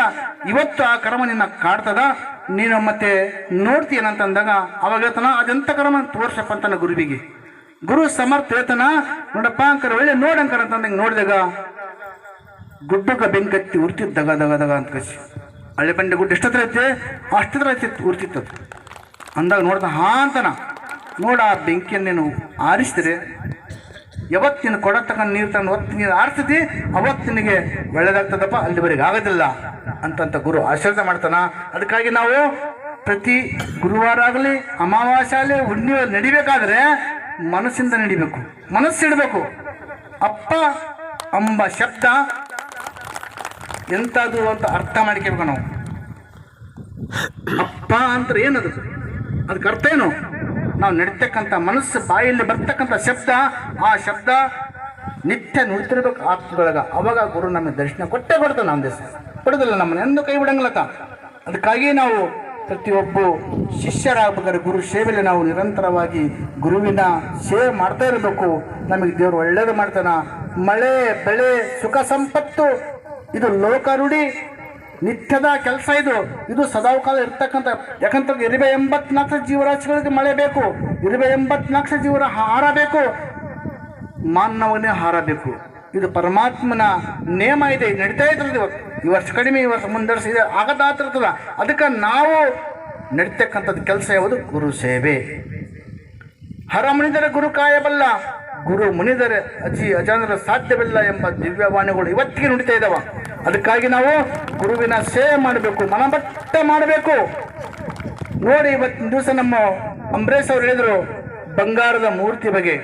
ಇವತ್ತು ಆ ಕರ್ಮ ನಿನ್ನ ಕಾಡ್ತದ. ನೀನು ಮತ್ತೆ ನೋಡ್ತೀಯನಂತಂದಾಗ ಅವಾಗ ಹೇಳ್ತಾನ ಅದೆಂತ ಕರ್ಮ ತೋರ್ಸಪ್ಪ ಅಂತಾನ ಗುರುವಿಗೆ. ಗುರು ಸಮರ್ಥ ಹೇಳ್ತಾನ, ನೋಡಪ್ಪ ಅಂಕರ ಒಳ್ಳೆ ನೋಡಂಕರ ಅಂತಂದಂಗೆ ನೋಡಿದಾಗ ಗುಡ್ಡಕ್ಕ ಬೆಂಕತ್ತಿ ಉರ್ತಿತ್ತು, ದಗ ದಗ ದಗ ಅಂತ ಕಸಿ ಹಳೆ ಬಂಡೆ ಗುಡ್ಡ ಎಷ್ಟತ್ರ ಐತೆ? ಅಷ್ಟತ್ರ ಐತಿತ್ತು ಉರ್ತಿತ್ತು ಅದು. ಅಂದಾಗ ನೋಡ್ದ, ಹಾ ಅಂತನ, ನೋಡ ಆ ಬೆಂಕಿಯನ್ನೇನು ನೀನು ಆರಿಸಿದ್ರೆ ಯಾವತ್ತಿನ ಕೊಡ ತಗೊಂಡು ನೀರು ತಗೊಂಡು ಹೊತ್ತು ನೀರು ಆರಿಸ್ತತಿ ಅವತ್ತು ನಿನಗೆ ಒಳ್ಳೇದಾಗ್ತದಪ್ಪ, ಅಲ್ಲಿವರೆಗೆ ಆಗೋದಿಲ್ಲ ಅಂತಂತ ಗುರು ಆಶೀರ್ವಾದ ಮಾಡ್ತಾನ. ಅದಕ್ಕಾಗಿ ನಾವು ಪ್ರತಿ ಗುರುವಾರ ಆಗಲಿ, ಅಮಾವಾಸ್ಯ ಆಗಲಿ, ಹುಣ್ಣಿಮೆ ನಡಿಬೇಕಾದ್ರೆ ಮನಸ್ಸಿಂದ ನಡಿಬೇಕು. ಮನಸ್ಸಿಡಬೇಕು. ಅಪ್ಪ ಅಂಬ ಶಬ್ದ ಎಂಥದ್ದು ಅಂತ ಅರ್ಥ ಮಾಡ್ಕೋಬೇಕು ನಾವು. ಅಪ್ಪ ಅಂತ ಏನದು? ಅದಕ್ಕೆ ಅರ್ಥ ಏನು ನಾವು ನಡೀತಕ್ಕಂಥ ಮನಸ್ಸು, ಬಾಯಲ್ಲಿ ಬರ್ತಕ್ಕಂಥ ಶಬ್ದ, ಆ ಶಬ್ದ ನಿತ್ಯ ನುಡಿತಿರ್ಬೇಕು ಆತ್ಮದೊಳಗ. ಅವಾಗ ಗುರು ನಮಗೆ ದರ್ಶನ ಕೊಟ್ಟೇ ಕೊಡ್ತಾನೆ ನಮ್ಮ ದಿವಸ ಕೊಡೋದಿಲ್ಲ ನಮ್ಮನ್ನ, ಎಂದು ಕೈ ಬಿಡಂಗಿಲ್ಲತ್ತ ಅದಕ್ಕಾಗಿ ನಾವು ಪ್ರತಿಯೊಬ್ಬ ಶಿಷ್ಯರಾಗಬೇಕಾದ್ರೆ ಗುರು ಸೇವೆಯಲ್ಲಿ ನಾವು ನಿರಂತರವಾಗಿ ಗುರುವಿನ ಸೇವೆ ಮಾಡ್ತಾ ಇರಬೇಕು. ನಮಗೆ ದೇವರು ಒಳ್ಳೇದು ಮಾಡ್ತಾನ. ಮಳೆ, ಬೆಳೆ, ಸುಖ, ಸಂಪತ್ತು ಇದು ಲೋಕರುಡಿ ನಿತ್ಯದ ಕೆಲಸ ಇದು. ಇದು ಸದಾಕಾಲ ಇರ್ತಕ್ಕಂಥ ಯಾಕಂತ ಇರುವೆ ಎಂಬತ್ನಾಲ್ಕು ಜೀವರಾಶಿಗಳಿಗೆ ಮಳೆ ಬೇಕು. ಇರುವೆ ಎಂಬತ್ನಾಲ್ಕು ಜೀವರ ಹಾರ ಬೇಕು. ಮಾನವನೇ ಹಾರಬೇಕು ಇದು ಪರಮಾತ್ಮನ ನೇಮ ಇದೆ. ನಡೀತಾ ಇರ್ತದೆ ಈ ವರ್ಷ ಕಡಿಮೆ, ಈ ವರ್ಷ ಮುಂದರ್ಸಿದೆ ಆಗದಾತಿರ್ತದ ಅದಕ್ಕೆ ನಾವು ನಡೀತಕ್ಕಂಥದ್ದು ಕೆಲಸ ಯಾವುದು? ಗುರು ಸೇವೆ. ಹರ ಮುನಿದರೆ ಗುರು ಕಾಯಬಲ್ಲ. ಗುರು ಮುನಿದರೆ ಅಜಿ ಅಜಾನರ ಸಾಧ್ಯವಿಲ್ಲ ಎಂಬ ದಿವ್ಯವಾಣಿಗಳು ಇವತ್ತಿಗೆ ನುಡಿತಾ ಇದ್ದಾವ ಅದಕ್ಕಾಗಿ ನಾವು ಗುರುವಿನ ಸೇವೆ ಮಾಡಬೇಕು ಮನಬಟ್ಟ ಮಾಡಬೇಕು. ನೋಡಿ, ಇವತ್ತಿನ ದಿವಸ ನಮ್ಮ ಅಂಬರೀಶ್ ಅವರು ಹೇಳಿದರು, ಬಂಗಾರದ ಮೂರ್ತಿ ಬಗ್ಗೆ.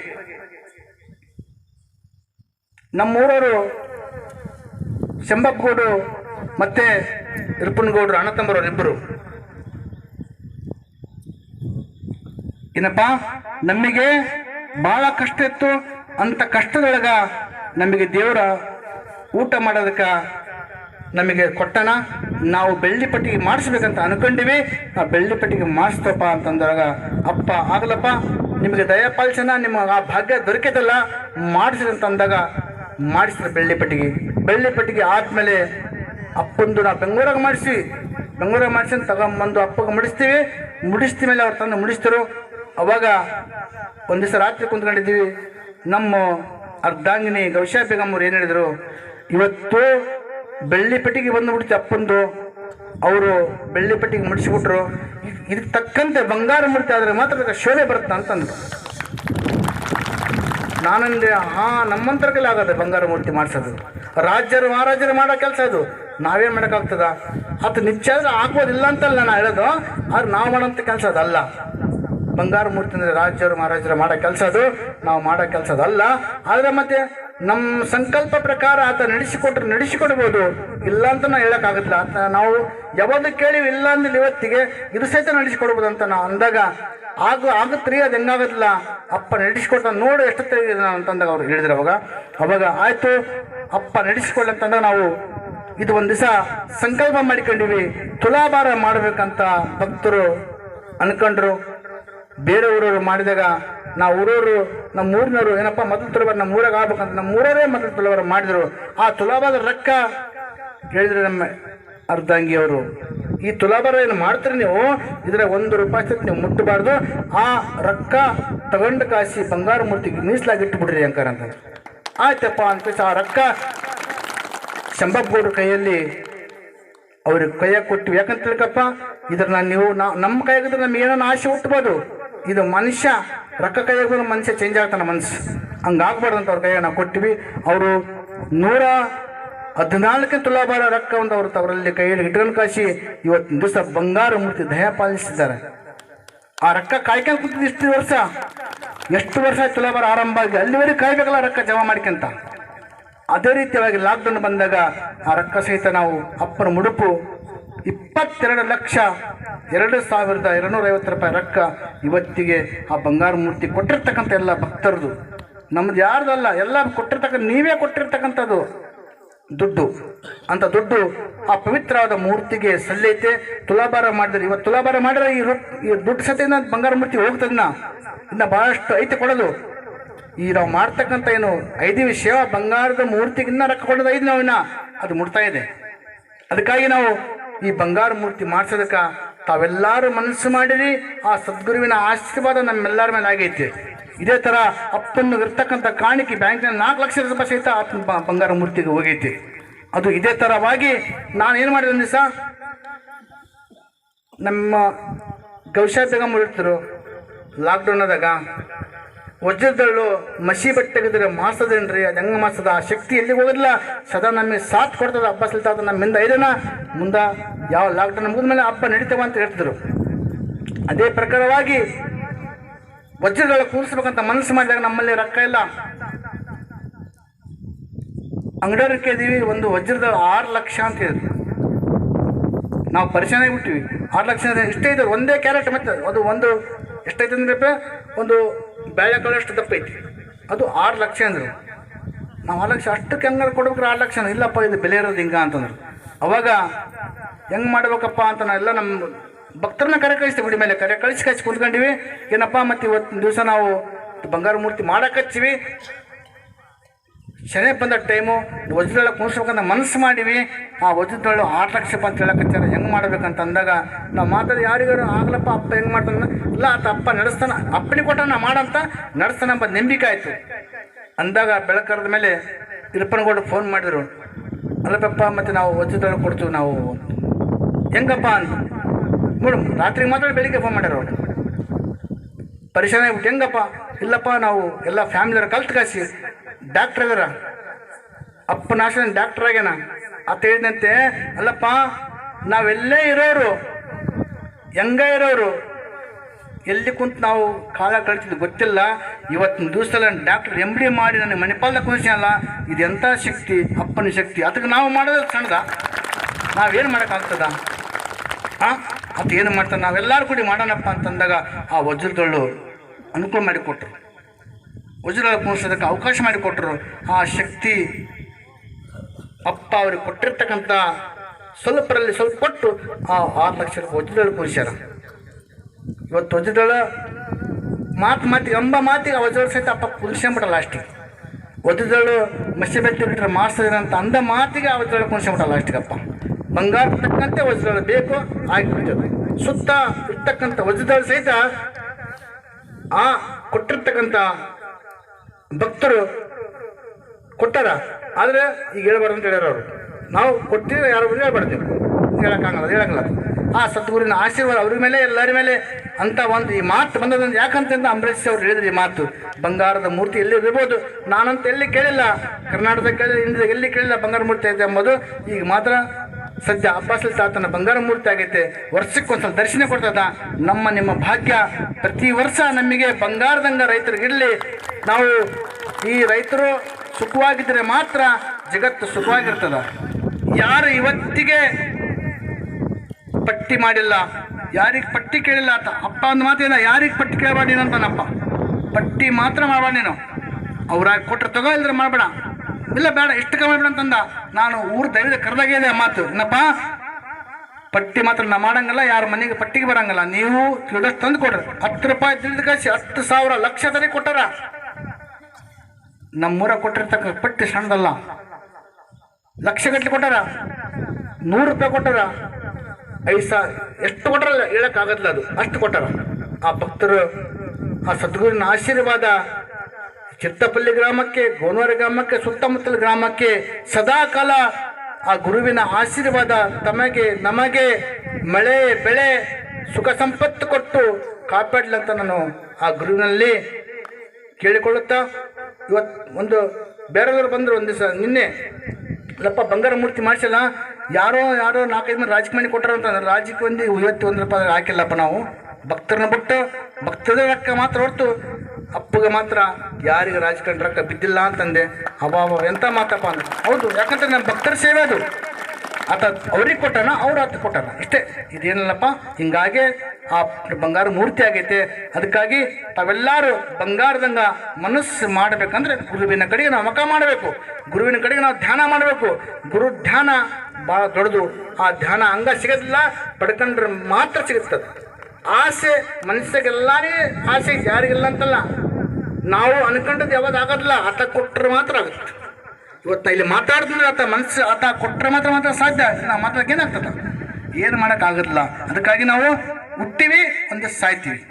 ನಮ್ಮೂರವರು ಶಂಬಪ್ಪಗೌಡು ಮತ್ತೆ ರಿಪುನ್ಗೌಡರು ಅಣ್ಣ ತಮ್ಮರವ್ರು ಇಬ್ಬರು. ಏನಪ್ಪ, ನಮಗೆ ಬಹಳ ಕಷ್ಟ ಇತ್ತು, ಅಂತ ಕಷ್ಟದೊಳಗ ನಮಗೆ ದೇವರ ಊಟ ಮಾಡೋದಕ್ಕ ನಮಗೆ ಕೊಟ್ಟಣ. ನಾವು ಬೆಳ್ಳಿ ಪಟ್ಟಿಗೆ ಮಾಡಿಸ್ಬೇಕಂತ ಅನ್ಕೊಂಡಿವಿ. ಆ ಬೆಳ್ಳಿ ಪಟ್ಟಿಗೆ ಮಾಡಿಸ್ತಪ್ಪ ಅಂತಂದಾಗ, ಅಪ್ಪ, ಆಗಲಪ್ಪ, ನಿಮಗೆ ದಯಪಾಲಿಸನ ನಿಮ್ಮ ಆ ಭಾಗ್ಯ ದೊರಕಿತಲ್ಲ ಮಾಡಿಸ್ರಿ ಅಂತಂದಾಗ ಮಾಡಿಸಿದ್ರು ಬೆಳ್ಳಿ ಪಟ್ಟಿಗೆ. ಬೆಳ್ಳಿ ಪಟ್ಟಿಗೆ ಆದ್ಮೇಲೆ ಅಪ್ಪಂದು ನಾವು ಬೆಂಗಳೂರಾಗ ಮಾಡಿಸಿ. ಬೆಂಗಳೂರಾಗ ಮಾಡಿಸಿ ತಗೊಂಬಂದು ಅಪ್ಪಗೆ ಮುಡಿಸ್ತೀವಿ. ಮುಡಿಸ್ದ ಮೇಲೆ ಅವ್ರು ತಂದು ಮುಡಿಸ್ತರು. ಅವಾಗ ಒಂದು ದಿವಸ ರಾತ್ರಿ ಕುಂತ್ಕೊಂಡಿದ್ದೀವಿ. ನಮ್ಮ ಅರ್ಧಾಂಗಿನಿ ಗೌಶಾ ಬೇಗಮ್ ಅವ್ರು ಏನು ಹೇಳಿದರು, ಇವತ್ತು ಬೆಳ್ಳಿ ಪೆಟ್ಟಿಗೆ ಬಂದು ಬಿಡ್ತಿ ಅಪ್ಪಂದು. ಅವರು ಬೆಳ್ಳಿ ಪೆಟ್ಟಿಗೆ ಮುಡಿಸಿಬಿಟ್ರು. ಇದಕ್ಕೆ ತಕ್ಕಂತೆ ಬಂಗಾರ ಮೂರ್ತಿ ಆದರೆ ಮಾತ್ರ ಅದಕ್ಕೆ ಶೋಭೆ ಬರುತ್ತೆ ಅಂತಂದು ನಾನಂದೆ, ಹಾ ನಮ್ಮಂತರ ಕೈಲಿ ಆಗದೆ ಬಂಗಾರ ಮೂರ್ತಿ ಮಾಡಿಸೋದು. ರಾಜ್ಯರು ಮಹಾರಾಜರು ಮಾಡೋ ಕೆಲಸ ಅದು ನಾವೇನು ಮಾಡೋಕ್ಕಾಗ್ತದ? ಅದು ನಿಜ ಆದರೆ ಆಗ್ಬೋದಿಲ್ಲ ಅಂತಲ್ಲ ನಾನು ಹೇಳೋದು. ಆದ್ರೆ ನಾವು ಮಾಡೋಂಥ ಕೆಲಸ ಅದಲ್ಲ. ಬಂಗಾರ ಮೂರ್ತಿ ಅಂದರೆ ರಾಜ್ಯರು ಮಹಾರಾಜರು ಮಾಡೋ ಕೆಲಸ ಅದು. ನಾವು ಮಾಡೋ ಕೆಲಸ ಅದಲ್ಲ. ಆದರೆ ಮತ್ತೆ ನಮ್ಮ ಸಂಕಲ್ಪ ಪ್ರಕಾರ ಆತ ನಡೆಸಿಕೊಟ್ರೆ ನಡೆಸಿಕೊಡ್ಬೋದು. ಇಲ್ಲ ಅಂತ ನಾವು ಹೇಳೋಕ್ಕಾಗಲ್ಲ. ಆತ ನಾವು ಯಾವಾಗ ಕೇಳಿವಿ ಇಲ್ಲ ಅಂದ್ರೆ ಇವತ್ತಿಗೆ ಇದು ಸಹಿತ ನಡೆಸಿಕೊಡ್ಬೋದು ಅಂತ ನಾವು ಅಂದಾಗ ಆಗ ರೀ ಅದು ಹೆಂಗಾಗುತ್ತಿಲ್ಲ ಅಪ್ಪ ನಡೆಸಿಕೊಡ್ತ ನೋಡು ಎಷ್ಟು ಎಷ್ಟೊತ್ತಿಗೆ ಅಂತಂದಾಗ ಅವ್ರು ಹೇಳಿದ್ರು ಅವಾಗ. ಅವಾಗ ಆಯಿತು, ಅಪ್ಪ ನಡೆಸಿಕೊಳ್ಳಿ ಅಂತಂದಾಗ ನಾವು ಇದು ಒಂದು ದಿವಸ ಸಂಕಲ್ಪ ಮಾಡಿಕೊಂಡಿವಿ. ತುಲಾಭಾರ ಮಾಡಬೇಕಂತ ಭಕ್ತರು ಅನ್ಕೊಂಡ್ರು. ಬೇರೆ ಊರವರು ಮಾಡಿದಾಗ ನಾವು ಊರವರು, ನಮ್ಮ ಊರಿನವರು, ಏನಪ್ಪ ಮೊದಲು ತುಲಾಭಾರ ನಮ್ಮ ಊರಾಗ ಆಗ್ಬೇಕಂತ ನಮ್ಮ ಊರವರೇ ಮೊದಲು ತುಲಾಭಾರ ಮಾಡಿದ್ರು. ಆ ತುಲಾಬಾದ ರೊಕ್ಕ ಕೇಳಿದ್ರೆ ನಮ್ಮ ಅರ್ಧಂಗಿಯವರು ಈ ತುಲಾಬಾರ ಏನು ಮಾಡ್ತೀರಿ ನೀವು? ಇದ್ರೆ ಒಂದು ರೂಪಾಯಿ ನೀವು ಮುಟ್ಟಬಾರ್ದು. ಆ ರೊಕ್ಕ ತಗೊಂಡು ಕಾಸಿ ಬಂಗಾರ ಮೂರ್ತಿಗೆ ಮೀಸಲಾಗಿ ಇಟ್ಟು ಬಿಡ್ರಿ ಅಂಕಾರ ಅಂತ ಆಯ್ತಪ್ಪ, ಅಂತ ಆ ರೊಕ್ಕ ಶಂಬಪ್ಪವ್ರ ಕೈಯಲ್ಲಿ ಅವ್ರಿಗೆ ಕೈಯಾಗ ಕೊಟ್ಟು ಯಾಕಂತ ತಿಳ್ಕಪ್ಪ ನಾನು ನೀವು ನಮ್ಮ ಕೈಯಾಗಿದ್ರೆ ನಮ್ಗೆ ಏನೋ ಆಸೆ ಹುಟ್ಟಬೋದು. ಇದು ಮನುಷ್ಯ ರೊಕ್ಕ ಕೈಯಾಗ ಮನುಷ್ಯ ಚೇಂಜ್ ಆಗ್ತಾನೆ ಮನಸ್ಸು ಅಂತ ಅವ್ರ ಕೈಯಾಗ ನಾವು ಕೊಟ್ಟಿವಿ. ಅವರು ನೂರ ಹದಿನಾಲ್ಕು ರೊಕ್ಕ ಒಂದು ಅವ್ರು ಅವರಲ್ಲಿ ಕೈಯಲ್ಲಿ ಇಟ್ಕೊಂಡು ಕಾಸಿ ಇವತ್ತು ದಿವಸ ಬಂಗಾರ ಮೂರ್ತಿ ದಯ ಪಾಲಿಸಿದ್ದಾರೆ ಆ ರೊಕ್ಕ ಕಾಯ್ಕೊಂಡು ಕೂತಿದ್ದು ಇಷ್ಟು ವರ್ಷ? ಎಷ್ಟು ವರ್ಷ ತುಲಾಬಾರ ಆರಂಭ ಆಗಿ? ಅಲ್ಲಿವರೆಗೆ ಕಾಯ್ಬೇಕಲ್ಲ ರೊಕ್ಕ ಜಮಾ ಮಾಡ್ಕೊಂತ ಅದೇ ರೀತಿಯಾಗಿ ಲಾಕ್ಡೌನ್ ಬಂದಾಗ ಆ ರೊಕ್ಕ ಸಹಿತ ನಾವು ಅಪ್ಪನ ಮುಡುಪು ಇಪ್ಪತ್ತೆರಡು ಲಕ್ಷ ಎರಡು ಸಾವಿರದ ಎರಡುನೂರ ಐವತ್ತು ರೂಪಾಯಿ ರೊಕ್ಕ ಇವತ್ತಿಗೆ ಆ ಬಂಗಾರ ಮೂರ್ತಿ ಕೊಟ್ಟಿರ್ತಕ್ಕಂಥ ಎಲ್ಲ ಭಕ್ತರದು. ನಮ್ದು ಯಾರ್ದಲ್ಲ, ಎಲ್ಲ ಕೊಟ್ಟಿರ್ತಕ್ಕಂಥ ನೀವೇ ಕೊಟ್ಟಿರ್ತಕ್ಕಂಥದ್ದು. ದುಡ್ಡು. ಅಂತ ದುಡ್ಡು ಆ ಪವಿತ್ರವಾದ ಮೂರ್ತಿಗೆ ಸಲ್ಲೈತೆ. ತುಲಾಭಾರ ಮಾಡಿದ್ರೆ, ಇವತ್ತು ತುಲಾಭಾರ ಮಾಡಿದ್ರೆ ಈ ಈ ದುಡ್ಡು ಸತಿಯಿಂದ ಬಂಗಾರ ಮೂರ್ತಿ ಹೋಗ್ತದನ್ನ ಇನ್ನು. ಭಾಳಷ್ಟು ಐತೆ ಕೊಡೋದು. ಈ ನಾವು ಮಾಡ್ತಕ್ಕಂಥ ಏನು ಐದು ವಿಷಯ ಬಂಗಾರದ ಮೂರ್ತಿಗಿನ್ನ ರೊಕ್ಕ ಕೊಡೋದು ಐದು ನಾವು ಅದು ಮುಟ್ತಾ ಇದೆ. ಅದಕ್ಕಾಗಿ ನಾವು ಈ ಬಂಗಾರ ಮೂರ್ತಿ ಮಾಡ್ಸೋದಕ್ಕೆ ತಾವೆಲ್ಲರೂ ಮನಸ್ಸು ಮಾಡಿರಿ, ಆ ಸದ್ಗುರುವಿನ ಆಶೀರ್ವಾದ ನಮ್ಮೆಲ್ಲರ ಮೇಲೆ ಆಗೈತಿ. ಇದೇ ಥರ ಅಪ್ಪನ್ನು ಇರ್ತಕ್ಕಂಥ ಕಾಣಿಕೆ ಬ್ಯಾಂಕ್ನಲ್ಲಿ ನಾಲ್ಕು ಲಕ್ಷ ರೂಪಾಯಿ ಸಹಿತ ಆತ್ಮ ಬಂಗಾರ ಮೂರ್ತಿಗೆ ಹೋಗೈತಿ. ಅದು ಇದೇ ಥರವಾಗಿ ನಾನು ಏನು ಮಾಡಿದೆ ಒಂದು ದಿವಸ? ನಮ್ಮ ಗೌಶಾ ಬೇಗಮ್ ಇರ್ತಾರೆ ಲಾಕ್ಡೌನದಾಗ ವಜ್ರದಳ್ಳು ಮಸಿ ಬಟ್ಟೆಗಿದ್ರೆ ಮಾಸದೇನ್ರಿ? ಅದು ಹೆಂಗೆ ಮಾಸದ? ಆ ಶಕ್ತಿ ಎಲ್ಲಿಗೆ ಹೋಗೋದಿಲ್ಲ ಸದಾ ನಮಗೆ ಸಾಥ್ ಕೊಡ್ತದ ಹಬ್ಬ ಸಲ್ತಾದ ನಮ್ಮಿಂದ ಐದನ ಮುಂದೆ ಯಾವ ಲಾಕ್ಡೌನ್ ಮುಗಿದ್ಮೇಲೆ ಹಬ್ಬ ನಡೀತವ ಅಂತ ಹೇಳ್ತಿದ್ರು. ಅದೇ ಪ್ರಕಾರವಾಗಿ ವಜ್ರಗಳ ಕೂರಿಸ್ಬೇಕಂತ ಮನಸ್ಸು ಮಾಡಿದಾಗ ನಮ್ಮಲ್ಲಿ ರೊಕ್ಕ ಇಲ್ಲ. ಅಂಗಡಿಯವ್ರಕ್ಕೆ ಇದೀವಿ ಒಂದು ವಜ್ರದ ಆರು ಲಕ್ಷ ಅಂತ ಹೇಳಿದ್ರು. ನಾವು ಪರಿಶೀಲನೆ ಆಗಿಬಿಟ್ಟಿವಿ ಆರು ಲಕ್ಷ ಇಷ್ಟೇ ಇದೆ ಒಂದೇ ಕ್ಯಾರೆಟ್ ಮತ್ತೆ ಅದು ಒಂದು ಎಷ್ಟೈತೆ ಅಂದ್ರೆ ಒಂದು ಬೇಳೆಕಾಳಷ್ಟು ದಪ್ಪ ಐತಿ. ಅದು ಆರು ಲಕ್ಷ ಅಂದರು. ನಾವು ಆರು ಲಕ್ಷ ಅಷ್ಟಕ್ಕೆ ಹೆಂಗಾರು ಕೊಡ್ಬೇಕ್ರೆ ಆರು ಲಕ್ಷ ಇಲ್ಲಪ್ಪ, ಇದು ಬೆಲೆ ಇರೋದು ಹಿಂಗ ಅಂತಂದ್ರು. ಅವಾಗ ಹೆಂಗೆ ಮಾಡ್ಬೇಕಪ್ಪ ಅಂತ ನಾವೆಲ್ಲ ನಮ್ಮ ಭಕ್ತರನ್ನ ಕರೆ ಕಳಿಸ್ತೀವಿ ಗುಡಿ ಮೇಲೆ. ಕರೆ ಕಳಿಸಿ ಕಳಿಸಿ ಕುಂತ್ಕೊಂಡಿವಿ. ಏನಪ್ಪ ಮತ್ತು ಇವತ್ತಿನ ದಿವಸ ನಾವು ಬಂಗಾರ ಮೂರ್ತಿ ಮಾಡಕ್ಕೆ ಹಚ್ಚಿವಿ. ಶನಿ ಬಂದ ಟೈಮು, ವಜ್ರದೊಳಗೆ ಕುಣಿಸ್ಬೇಕಂತ ಮನಸ್ಸು ಮಾಡಿವಿ. ಆ ವಜ್ರದೊಳು ಆರು ಲಕ್ಷ ಅಂತ ಹೇಳಕತ್ತಾರ ಹೆಂಗೆ ಮಾಡ್ಬೇಕಂತ ಅಂದಾಗ ನಾವು ಮಾತಾಡಿ, ಯಾರಿಗಾರು ಆಗ್ಲಪ್ಪ ಅಪ್ಪ ಹೆಂಗೆ ಮಾಡ್ತಾನೆ? ಇಲ್ಲ, ಆತ ಅಪ್ಪ ನಡೆಸ್ತಾನ. ಅಪ್ಪನಿಗೆ ಕೊಟ್ಟ ಮಾಡಂತ ನಡೆಸ್ತಾನ ಎಂಬ ನಂಬಿಕೆ ಆಯಿತು. ಅಂದಾಗ ಬೆಳಕರದ ಮೇಲೆ ತಿರುಪನಗೌಡ ಫೋನ್ ಮಾಡಿದ್ರು. ಅಲ್ಲಪ್ಪ, ಮತ್ತು ನಾವು ವಜ್ರದೊಳಗೆ ಕೊಡ್ತೀವಿ ನಾವು. ಹೆಂಗಪ್ಪ ಅಂತ. ನೋಡು, ರಾತ್ರಿ ಮಾತ್ರ ಬೆಳಿಗ್ಗೆ ಫೋನ್ ಮಾಡ್ಯಾರ ಅವ್ರು. ಆಗ್ಬಿಟ್ಟು, ಹೆಂಗಪ್ಪ? ಇಲ್ಲಪ್ಪ, ನಾವು ಎಲ್ಲ ಫ್ಯಾಮಿಲಿಯವ್ರು ಕಲ್ತು ಕಾಸಿ ಡಾಕ್ಟ್ರ್ ಇದಾರ? ಅಪ್ಪ ನಾಶ ಡಾಕ್ಟರ್ ಆಗ್ಯಾನ. ಅತ್ತ ಹೇಳಿದಂತೆ, ಅಲ್ಲಪ್ಪ, ನಾವೆಲ್ಲೇ ಇರೋರು, ಹೆಂಗ ಇರೋರು? ಎಲ್ಲಿ ಕುಂತು ನಾವು ಕಾಲ ಕಳಿಸಿದ್ದು ಗೊತ್ತಿಲ್ಲ. ಇವತ್ತಿನ ದಿವಸದಲ್ಲಿ ಡಾಕ್ಟರ್ ಎಂ ಡಿ ಮಾಡಿ ನನಗೆ ಮಣಿಪಾಲ್ದ ಕುಣಿಸಲ್ಲ ಇದು ಎಂಥ ಶಕ್ತಿ, ಅಪ್ಪನ ಶಕ್ತಿ? ಅದಕ್ಕೆ ನಾವು ಮಾಡೋದು ಸಣ್ಣದ ನಾವೇನು ಮಾಡೋಕ್ಕಾಗ್ತದ? ಹಾಂ ಅದು ಏನು ಮಾಡ್ತಾರೆ ನಾವೆಲ್ಲರೂ ಕೂಡಿ ಮಾಡೋಣಪ್ಪ ಅಂತಂದಾಗ ಆ ವಜ್ರದೊಳ್ಳು ಅನುಕೂಲ ಮಾಡಿಕೊಟ್ರು ವಜ್ರಗಳ ಕುಣಿಸೋದಕ್ಕೆ ಅವಕಾಶ ಮಾಡಿಕೊಟ್ಟರು. ಆ ಶಕ್ತಿ ಅಪ್ಪ ಅವ್ರಿಗೆ ಕೊಟ್ಟಿರ್ತಕ್ಕಂಥ ಸ್ವಲ್ಪರಲ್ಲಿ ಸ್ವಲ್ಪ ಕೊಟ್ಟು ಆ ಆರು ಲಕ್ಷ ರೂಪಾಯಿ ವಜ್ರದೊಳ್ಳು ಕುಣಿಸ್ಯಾರ ಇವತ್ತು ವಜ್ರದಳ ಮಾತು ಮಾತಿಗೆ ಅಂಬ ಮಾತಿಗೆ ಆ ವಜ್ರದೊಳು ಸಹಿತ ಅಪ್ಪ ಕುಣಿಸ್ಕೊಂಬಿಟ್ಟಲ್ಲ ಅಷ್ಟೇ. ವಜ್ರದಳು ಮಸಿ ಬೆತ್ತಿ ಬಿಟ್ಟರೆ ಮಾಡಿಸಿದ್ರಂತ ಅಂದ ಮಾತಿಗೆ ಆ ವಜ್ರದೊಳು ಅಷ್ಟೇ ಅಪ್ಪ ಬಂಗಾರ ತಕ್ಕಂತೆ ವಜ್ರದಳು ಬೇಕು ಆಗಿಬಿಡ್ತದೆ ಸುತ್ತ ಇರ್ತಕ್ಕಂಥ ವಜ್ರದಳು ಸಹಿತ ಆ ಕೊಟ್ಟಿರ್ತಕ್ಕಂಥ ಭಕ್ತರು ಕೊಟ್ಟಾರ. ಆದರೆ ಈಗ ಹೇಳ್ಬಾರ್ದು ಅಂತ ಹೇಳ್ಯಾರ ಅವರು. ನಾವು ಕೊಟ್ಟಿದ್ರೆ ಯಾರು ಹೇಳ್ಬಾರ್ದು. ಹೇಳಕ್ಕಾಗಲ್ಲ ಹೇಳಕ್ಕಲ್ಲ ಆ ಸದ್ಗುರಿನ ಆಶೀರ್ವಾದ ಅವ್ರ ಮೇಲೆ, ಎಲ್ಲರ ಮೇಲೆ ಅಂತ ಒಂದು ಈ ಮಾತು ಬಂದದಂತ ಯಾಕಂತಂದ ಅಂಬರೀಷ್ ಅವ್ರು ಹೇಳಿದ್ರು ಈ ಮಾತು. ಬಂಗಾರದ ಮೂರ್ತಿ ಎಲ್ಲಿ ಇರ್ಬೋದು? ನಾನಂತ ಎಲ್ಲಿ ಕೇಳಿಲ್ಲ. ಕರ್ನಾಟಕದ ಕೇಳಿಲ್ಲ ಇಂದ ಎಲ್ಲಿ ಕೇಳಿಲ್ಲ ಬಂಗಾರ ಮೂರ್ತಿ ಐತೆ ಎಂಬುದು. ಈಗ ಮಾತ್ರ ಸದ್ಯ ಅಬ್ಬಾಸಲ್ ತಾತನ ಬಂಗಾರ ಮೂರ್ತಿ ಆಗೈತೆ. ವರ್ಷಕ್ಕೆ ಒಂದ್ಸಲ ದರ್ಶನ ಕೊಡ್ತದ. ನಮ್ಮ ನಿಮ್ಮ ಭಾಗ್ಯ ಪ್ರತಿ ವರ್ಷ ನಮಗೆ ಬಂಗಾರದಂಗ ರೈತರಿಗೆ ಇರಲಿ. ನಾವು ಈ ರೈತರು ಸುಖವಾಗಿದ್ದರೆ ಮಾತ್ರ ಜಗತ್ತು ಸುಖವಾಗಿರ್ತದ. ಯಾರು ಇವತ್ತಿಗೆ ಪಟ್ಟಿ ಮಾಡಿಲ್ಲ, ಯಾರಿಗೆ ಪಟ್ಟಿ ಕೇಳಿಲ್ಲ ಆತ ಅಪ್ಪ ಅಂದ ಮಾತೇನ, ಯಾರಿಗೆ ಪಟ್ಟಿ ಅಂತ ಅಂತಾನಪ್ಪ ಪಟ್ಟಿ ಮಾತ್ರ ಮಾಡಬೇಡ ನೀನು. ಅವ್ರಾಗ ಕೊಟ್ಟರೆ ತಗೋ, ಇಲ್ದ್ರೆ ಮಾಡಬೇಡ. ಇಲ್ಲ, ಬೇಡ, ಇಷ್ಟು ಕಮ್ಮಿ ಬೇಡ ಅಂತಂದ. ನಾನು ಊರು ದೈವದ ಕರೆದಾಗೆ ಇದೆ ಮಾತು. ಏನಪ್ಪ? ಪಟ್ಟಿ ಮಾತ್ರ ನಾ ಮಾಡಂಗಲ್ಲ, ಯಾರ ಮನೆಗೆ ಪಟ್ಟಿಗೆ ಬರಂಗಲ್ಲ. ನೀವು ತಿಳಿದಷ್ಟು ತಂದು ಕೊಡ್ರಿ. ಹತ್ತು ರೂಪಾಯಿ ತಿಳಿದ ಕಾಸಿ ಹತ್ತು ಸಾವಿರ ಲಕ್ಷ ತರಿ ಕೊಟ್ಟಾರ. ನಮ್ಮೂರ ಕೊಟ್ಟಿರ್ತಕ್ಕ ಪಟ್ಟಿ ಸಣ್ಣದಲ್ಲ. ಲಕ್ಷಗಟ್ಟಲೆ ಕೊಟ್ಟಾರ? ನೂರು ರೂಪಾಯಿ ಕೊಟ್ಟಾರ? ಐದು ಸಾವಿರ ಎಷ್ಟು ಕೊಟ್ಟಾರಲ್ಲ ಹೇಳಕ್ಕಾಗಲ್ಲ ಅದು. ಅಷ್ಟು ಕೊಟ್ಟಾರ. ಆ ಭಕ್ತರು, ಆ ಸದ್ಗುರಿನ ಆಶೀರ್ವಾದ ಚಿತ್ತಪಲ್ಲಿ ಗ್ರಾಮಕ್ಕೆ ಗೋನೂರ ಗ್ರಾಮಕ್ಕೆ, ಸುತ್ತಮುತ್ತಲ ಗ್ರಾಮಕ್ಕೆ ಸದಾಕಾಲ ಆ ಗುರುವಿನ ಆಶೀರ್ವಾದ ತಮಗೆ, ನಮಗೆ ಮಳೆ, ಬೆಳೆ, ಸುಖ ಸಂಪತ್ತು ಕೊಟ್ಟು ಕಾಪಾಡ್ಲಂತ ನಾನು ಆ ಗುರುವಿನಲ್ಲಿ ಕೇಳಿಕೊಳ್ಳುತ್ತಾ ಇವತ್ತು ಒಂದು ಬೇರೆದವ್ರು ಬಂದರು ಒಂದು ದಿವಸ, ನಿನ್ನೆ ಲಪ್ಪ ಬಂಗಾರ ಮೂರ್ತಿ ಮಾಡಿಸಲ್ಲ, ಯಾರೋ ಯಾರೋ ನಾಲ್ಕೈದು ಮಂದಿ ರಾಜಕೀಯ ಕೊಟ್ಟರು ಅಂತ ರಾಜಕೀಯ ಒಂದು ಇವತ್ತು ಒಂದು ರೂಪಾಯಿ ಹಾಕಿಲ್ಲಪ್ಪ ನಾವು. ಭಕ್ತರನ್ನ ಬಿಟ್ಟು ಭಕ್ತದ ರೊಕ್ಕ ಮಾತ್ರ ಹೊರತು ಅಪ್ಪಗೆ ಮಾತ್ರ ಯಾರಿಗೆ ರಾಜಕಾರಣ ರೊಕ್ಕ ಬಿದ್ದಿಲ್ಲ ಅಂತಂದೆ. ಅಬಾಬ ಎಂಥ ಮಾತಪ್ಪ ಅಂದ್ರೆ, ಹೌದು, ಯಾಕಂದ್ರೆ ನನ್ನ ಭಕ್ತರ ಸೇವೆ ಅದು. ಆತ ಅವ್ರಿಗೆ ಕೊಟ್ಟಾನ, ಅವ್ರು ಆತ ಕೊಟ್ಟಾನ, ಇಷ್ಟೇ. ಇದೇನಲ್ಲಪ್ಪ, ಹಿಂಗಾಗೆ ಆ ಬಂಗಾರ ಮೂರ್ತಿ ಆಗೈತೆ. ಅದಕ್ಕಾಗಿ ತಾವೆಲ್ಲರೂ ಬಂಗಾರದಂಗ ಮನಸ್ಸು ಮಾಡಬೇಕಂದ್ರೆ ಗುರುವಿನ ಕಡೆಗೆ ನಾವು ಮಕ ಮಾಡಬೇಕು. ಗುರುವಿನ ಕಡೆಗೆ ನಾವು ಧ್ಯಾನ ಮಾಡಬೇಕು. ಗುರು ಧ್ಯಾನ ಭಾಳ ದೊಡ್ಡದು. ಆ ಧ್ಯಾನ ಹಂಗ ಸಿಗೋದಿಲ್ಲ, ಪಡ್ಕೊಂಡ್ರೆ ಮಾತ್ರ ಸಿಗುತ್ತದೆ. ಆಸೆ ಮನಸ್ಸಿಗೆಲ್ಲಾನೇ ಆಸೆ ಯಾರಿಗಿಲ್ಲ ಅಂತಲ್ಲ. ನಾವು ಅನ್ಕೊಂಡದ್ದು ಯಾವಾಗ ಆಗೋದಿಲ್ಲ, ಆತ ಕೊಟ್ಟರೆ ಮಾತ್ರ ಆಗುತ್ತೆ. ಇವತ್ತು ಇಲ್ಲಿ ಮಾತಾಡಿದ್ರೆ ಆತ ಮನಸ್ಸು, ಆತ ಕೊಟ್ಟರೆ ಮಾತ್ರ ಮಾತ್ರ ಸಾಧ್ಯ. ನಾವು ಮಾತಾಡಕ್ಕೆ ಏನಾಗ್ತದ? ಏನು ಮಾಡೋಕ್ಕಾಗೋದಿಲ್ಲ ಅದಕ್ಕಾಗಿ ನಾವು ಹುಟ್ಟಿವಿ, ಒಂದು ಸಾಯ್ತೀವಿ.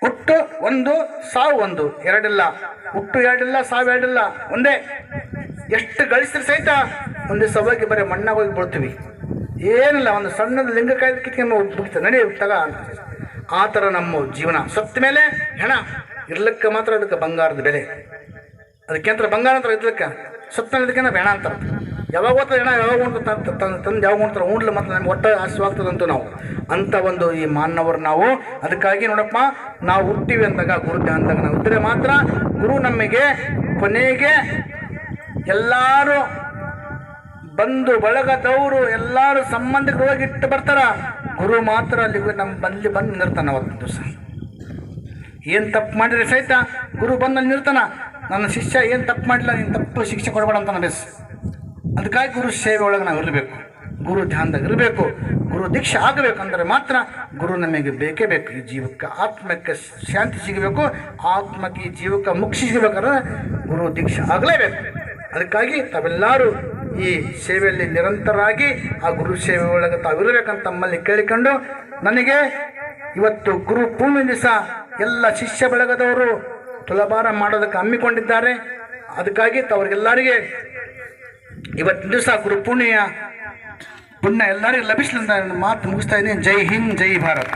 ಹುಟ್ಟು ಒಂದು, ಸಾವು ಒಂದು. ಎರಡಿಲ್ಲ. ಹುಟ್ಟು ಎರಡಿಲ್ಲ, ಸಾವು ಎರಡಿಲ್ಲ. ಒಂದೇ. ಎಷ್ಟು ಗಳಿಸಿದ್ರೆ ಸಹಿತ ಒಂದು ಸವಾಗಿ ಬರೀ ಮಣ್ಣಾಗ ಹೋಗಿ ಬೀಳ್ತೀವಿ. ಏನಿಲ್ಲ, ಒಂದು ಸಣ್ಣದ ಲಿಂಗಕಾಯ್ದು ಕಿತ್ಕೊಂಡು ಬಿಡ್ತದೆ ನಡೀ ತಗ ಅಂತ. ಆ ಥರ ನಮ್ಮ ಜೀವನ. ಸತ್ತ ಮೇಲೆ ಹೆಣ ಇರ್ಲಿಕ್ಕೆ ಮಾತ್ರ ಅದಕ್ಕೆ ಬಂಗಾರದ ಬೆಲೆ. ಅದಕ್ಕೆಂತ ಬಂಗಾರ ಅಂತ ಇದ್ಲಕ್ಕ ಸತ್ತ ಇದಕ್ಕೆ ಹೆಣ ಅಂತಾರೆ. ಯಾವಾಗ ಓದ್ತಾರೆ ಹೆಣ, ಯಾವಾಗ ಉಣ್ತಾರೆ ತಂದು ಯಾವಾಗ ಉಣ್ತಾರೆ ಉಣ್ಲಿ ಮಾತ್ರ ನಮ್ಗೆ ಒಟ್ಟ ಹಸಿವಾಗ್ತದಂತೂ ನಾವು. ಅಂತ ಒಂದು ಈ ಮಾನವರು ನಾವು. ಅದಕ್ಕಾಗಿ ನೋಡಪ್ಪ, ನಾವು ಹುಟ್ಟಿವಿ ಅಂದಾಗ, ಗುರು ಅಂದಾಗ ನಾವು ಇದ್ದರೆ ಮಾತ್ರ ಗುರು ನಮಗೆ ಕೊನೆಗೆ ಎಲ್ಲರೂ ಬಂದು ಬಳಗದವರು ಎಲ್ಲರೂ ಸಂಬಂಧಿಕರು ಹೋಗಿ ಇಟ್ಟು ಬರ್ತಾರ. ಗುರು ಮಾತ್ರ ಅಲ್ಲಿ ನಮ್ಮ ಬಂದು ಬಂದು ನಿರ್ತಾನ ಅವತ್ತು ದಿವಸ. ಏನು ತಪ್ಪು ಮಾಡಿದ್ರೆ ಸಹಿತ ಗುರು ಬಂದಲ್ಲಿ ನಿರ್ತಾನ ನನ್ನ ಶಿಷ್ಯ ಏನು ತಪ್ಪು ಮಾಡಿಲ್ಲ, ನೀನು ತಪ್ಪು ಶಿಕ್ಷೆ ಕೊಡಬೇಡ ಅಂತ ನಡೆಸ್ ಅದಕ್ಕಾಗಿ ಗುರು ಸೇವೆ ಒಳಗೆ ನಾವು ಇರಬೇಕು. ಗುರು ಧ್ಯಾನದಾಗ ಇರಬೇಕು. ಗುರು ದೀಕ್ಷೆ ಆಗಬೇಕಂದ್ರೆ ಮಾತ್ರ ಗುರು ನಮಗೆ ಬೇಕೇ ಬೇಕು. ಈ ಜೀವಕ್ಕೆ ಆತ್ಮಕ್ಕೆ ಶಾಂತಿ ಸಿಗಬೇಕು. ಆತ್ಮಕ್ಕೆ ಈ ಜೀವಕ್ಕೆ ಮುಕ್ತಿ ಸಿಗಬೇಕಾದ್ರೆ ಗುರು ದೀಕ್ಷೆ ಆಗಲೇಬೇಕು. ಅದಕ್ಕಾಗಿ ತಾವೆಲ್ಲರೂ ಈ ಸೇವೆಯಲ್ಲಿ ನಿರಂತರಾಗಿ ಆ ಗುರು ಸೇವೆ ಒಳಗೆ ತಾವಿರಬೇಕಂತ ತಮ್ಮಲ್ಲಿ ಕೇಳಿಕೊಂಡು ನನಗೆ ಇವತ್ತು ಗುರು ಪೂರ್ಣಿಮೆ ದಿವಸ ಎಲ್ಲ ಶಿಷ್ಯ ಬಳಗದವರು ತುಲಭಾರ ಮಾಡೋದಕ್ಕೆ ಹಮ್ಮಿಕೊಂಡಿದ್ದಾರೆ. ಅದಕ್ಕಾಗಿ ತವರಿಗೆಲ್ಲರಿಗೆ ಇವತ್ತಿನ ದಿವಸ ಗುರು ಪೂರ್ಣಿಮೆಯ ಪುಣ್ಯ ಎಲ್ಲರಿಗೂ ಲಭಿಸಲಿಂದ ಮಾತು ಮುಗಿಸ್ತಾ ಇದ್ದೀನಿ. ಜೈ ಹಿಂದ್, ಜೈ ಭಾರತ್.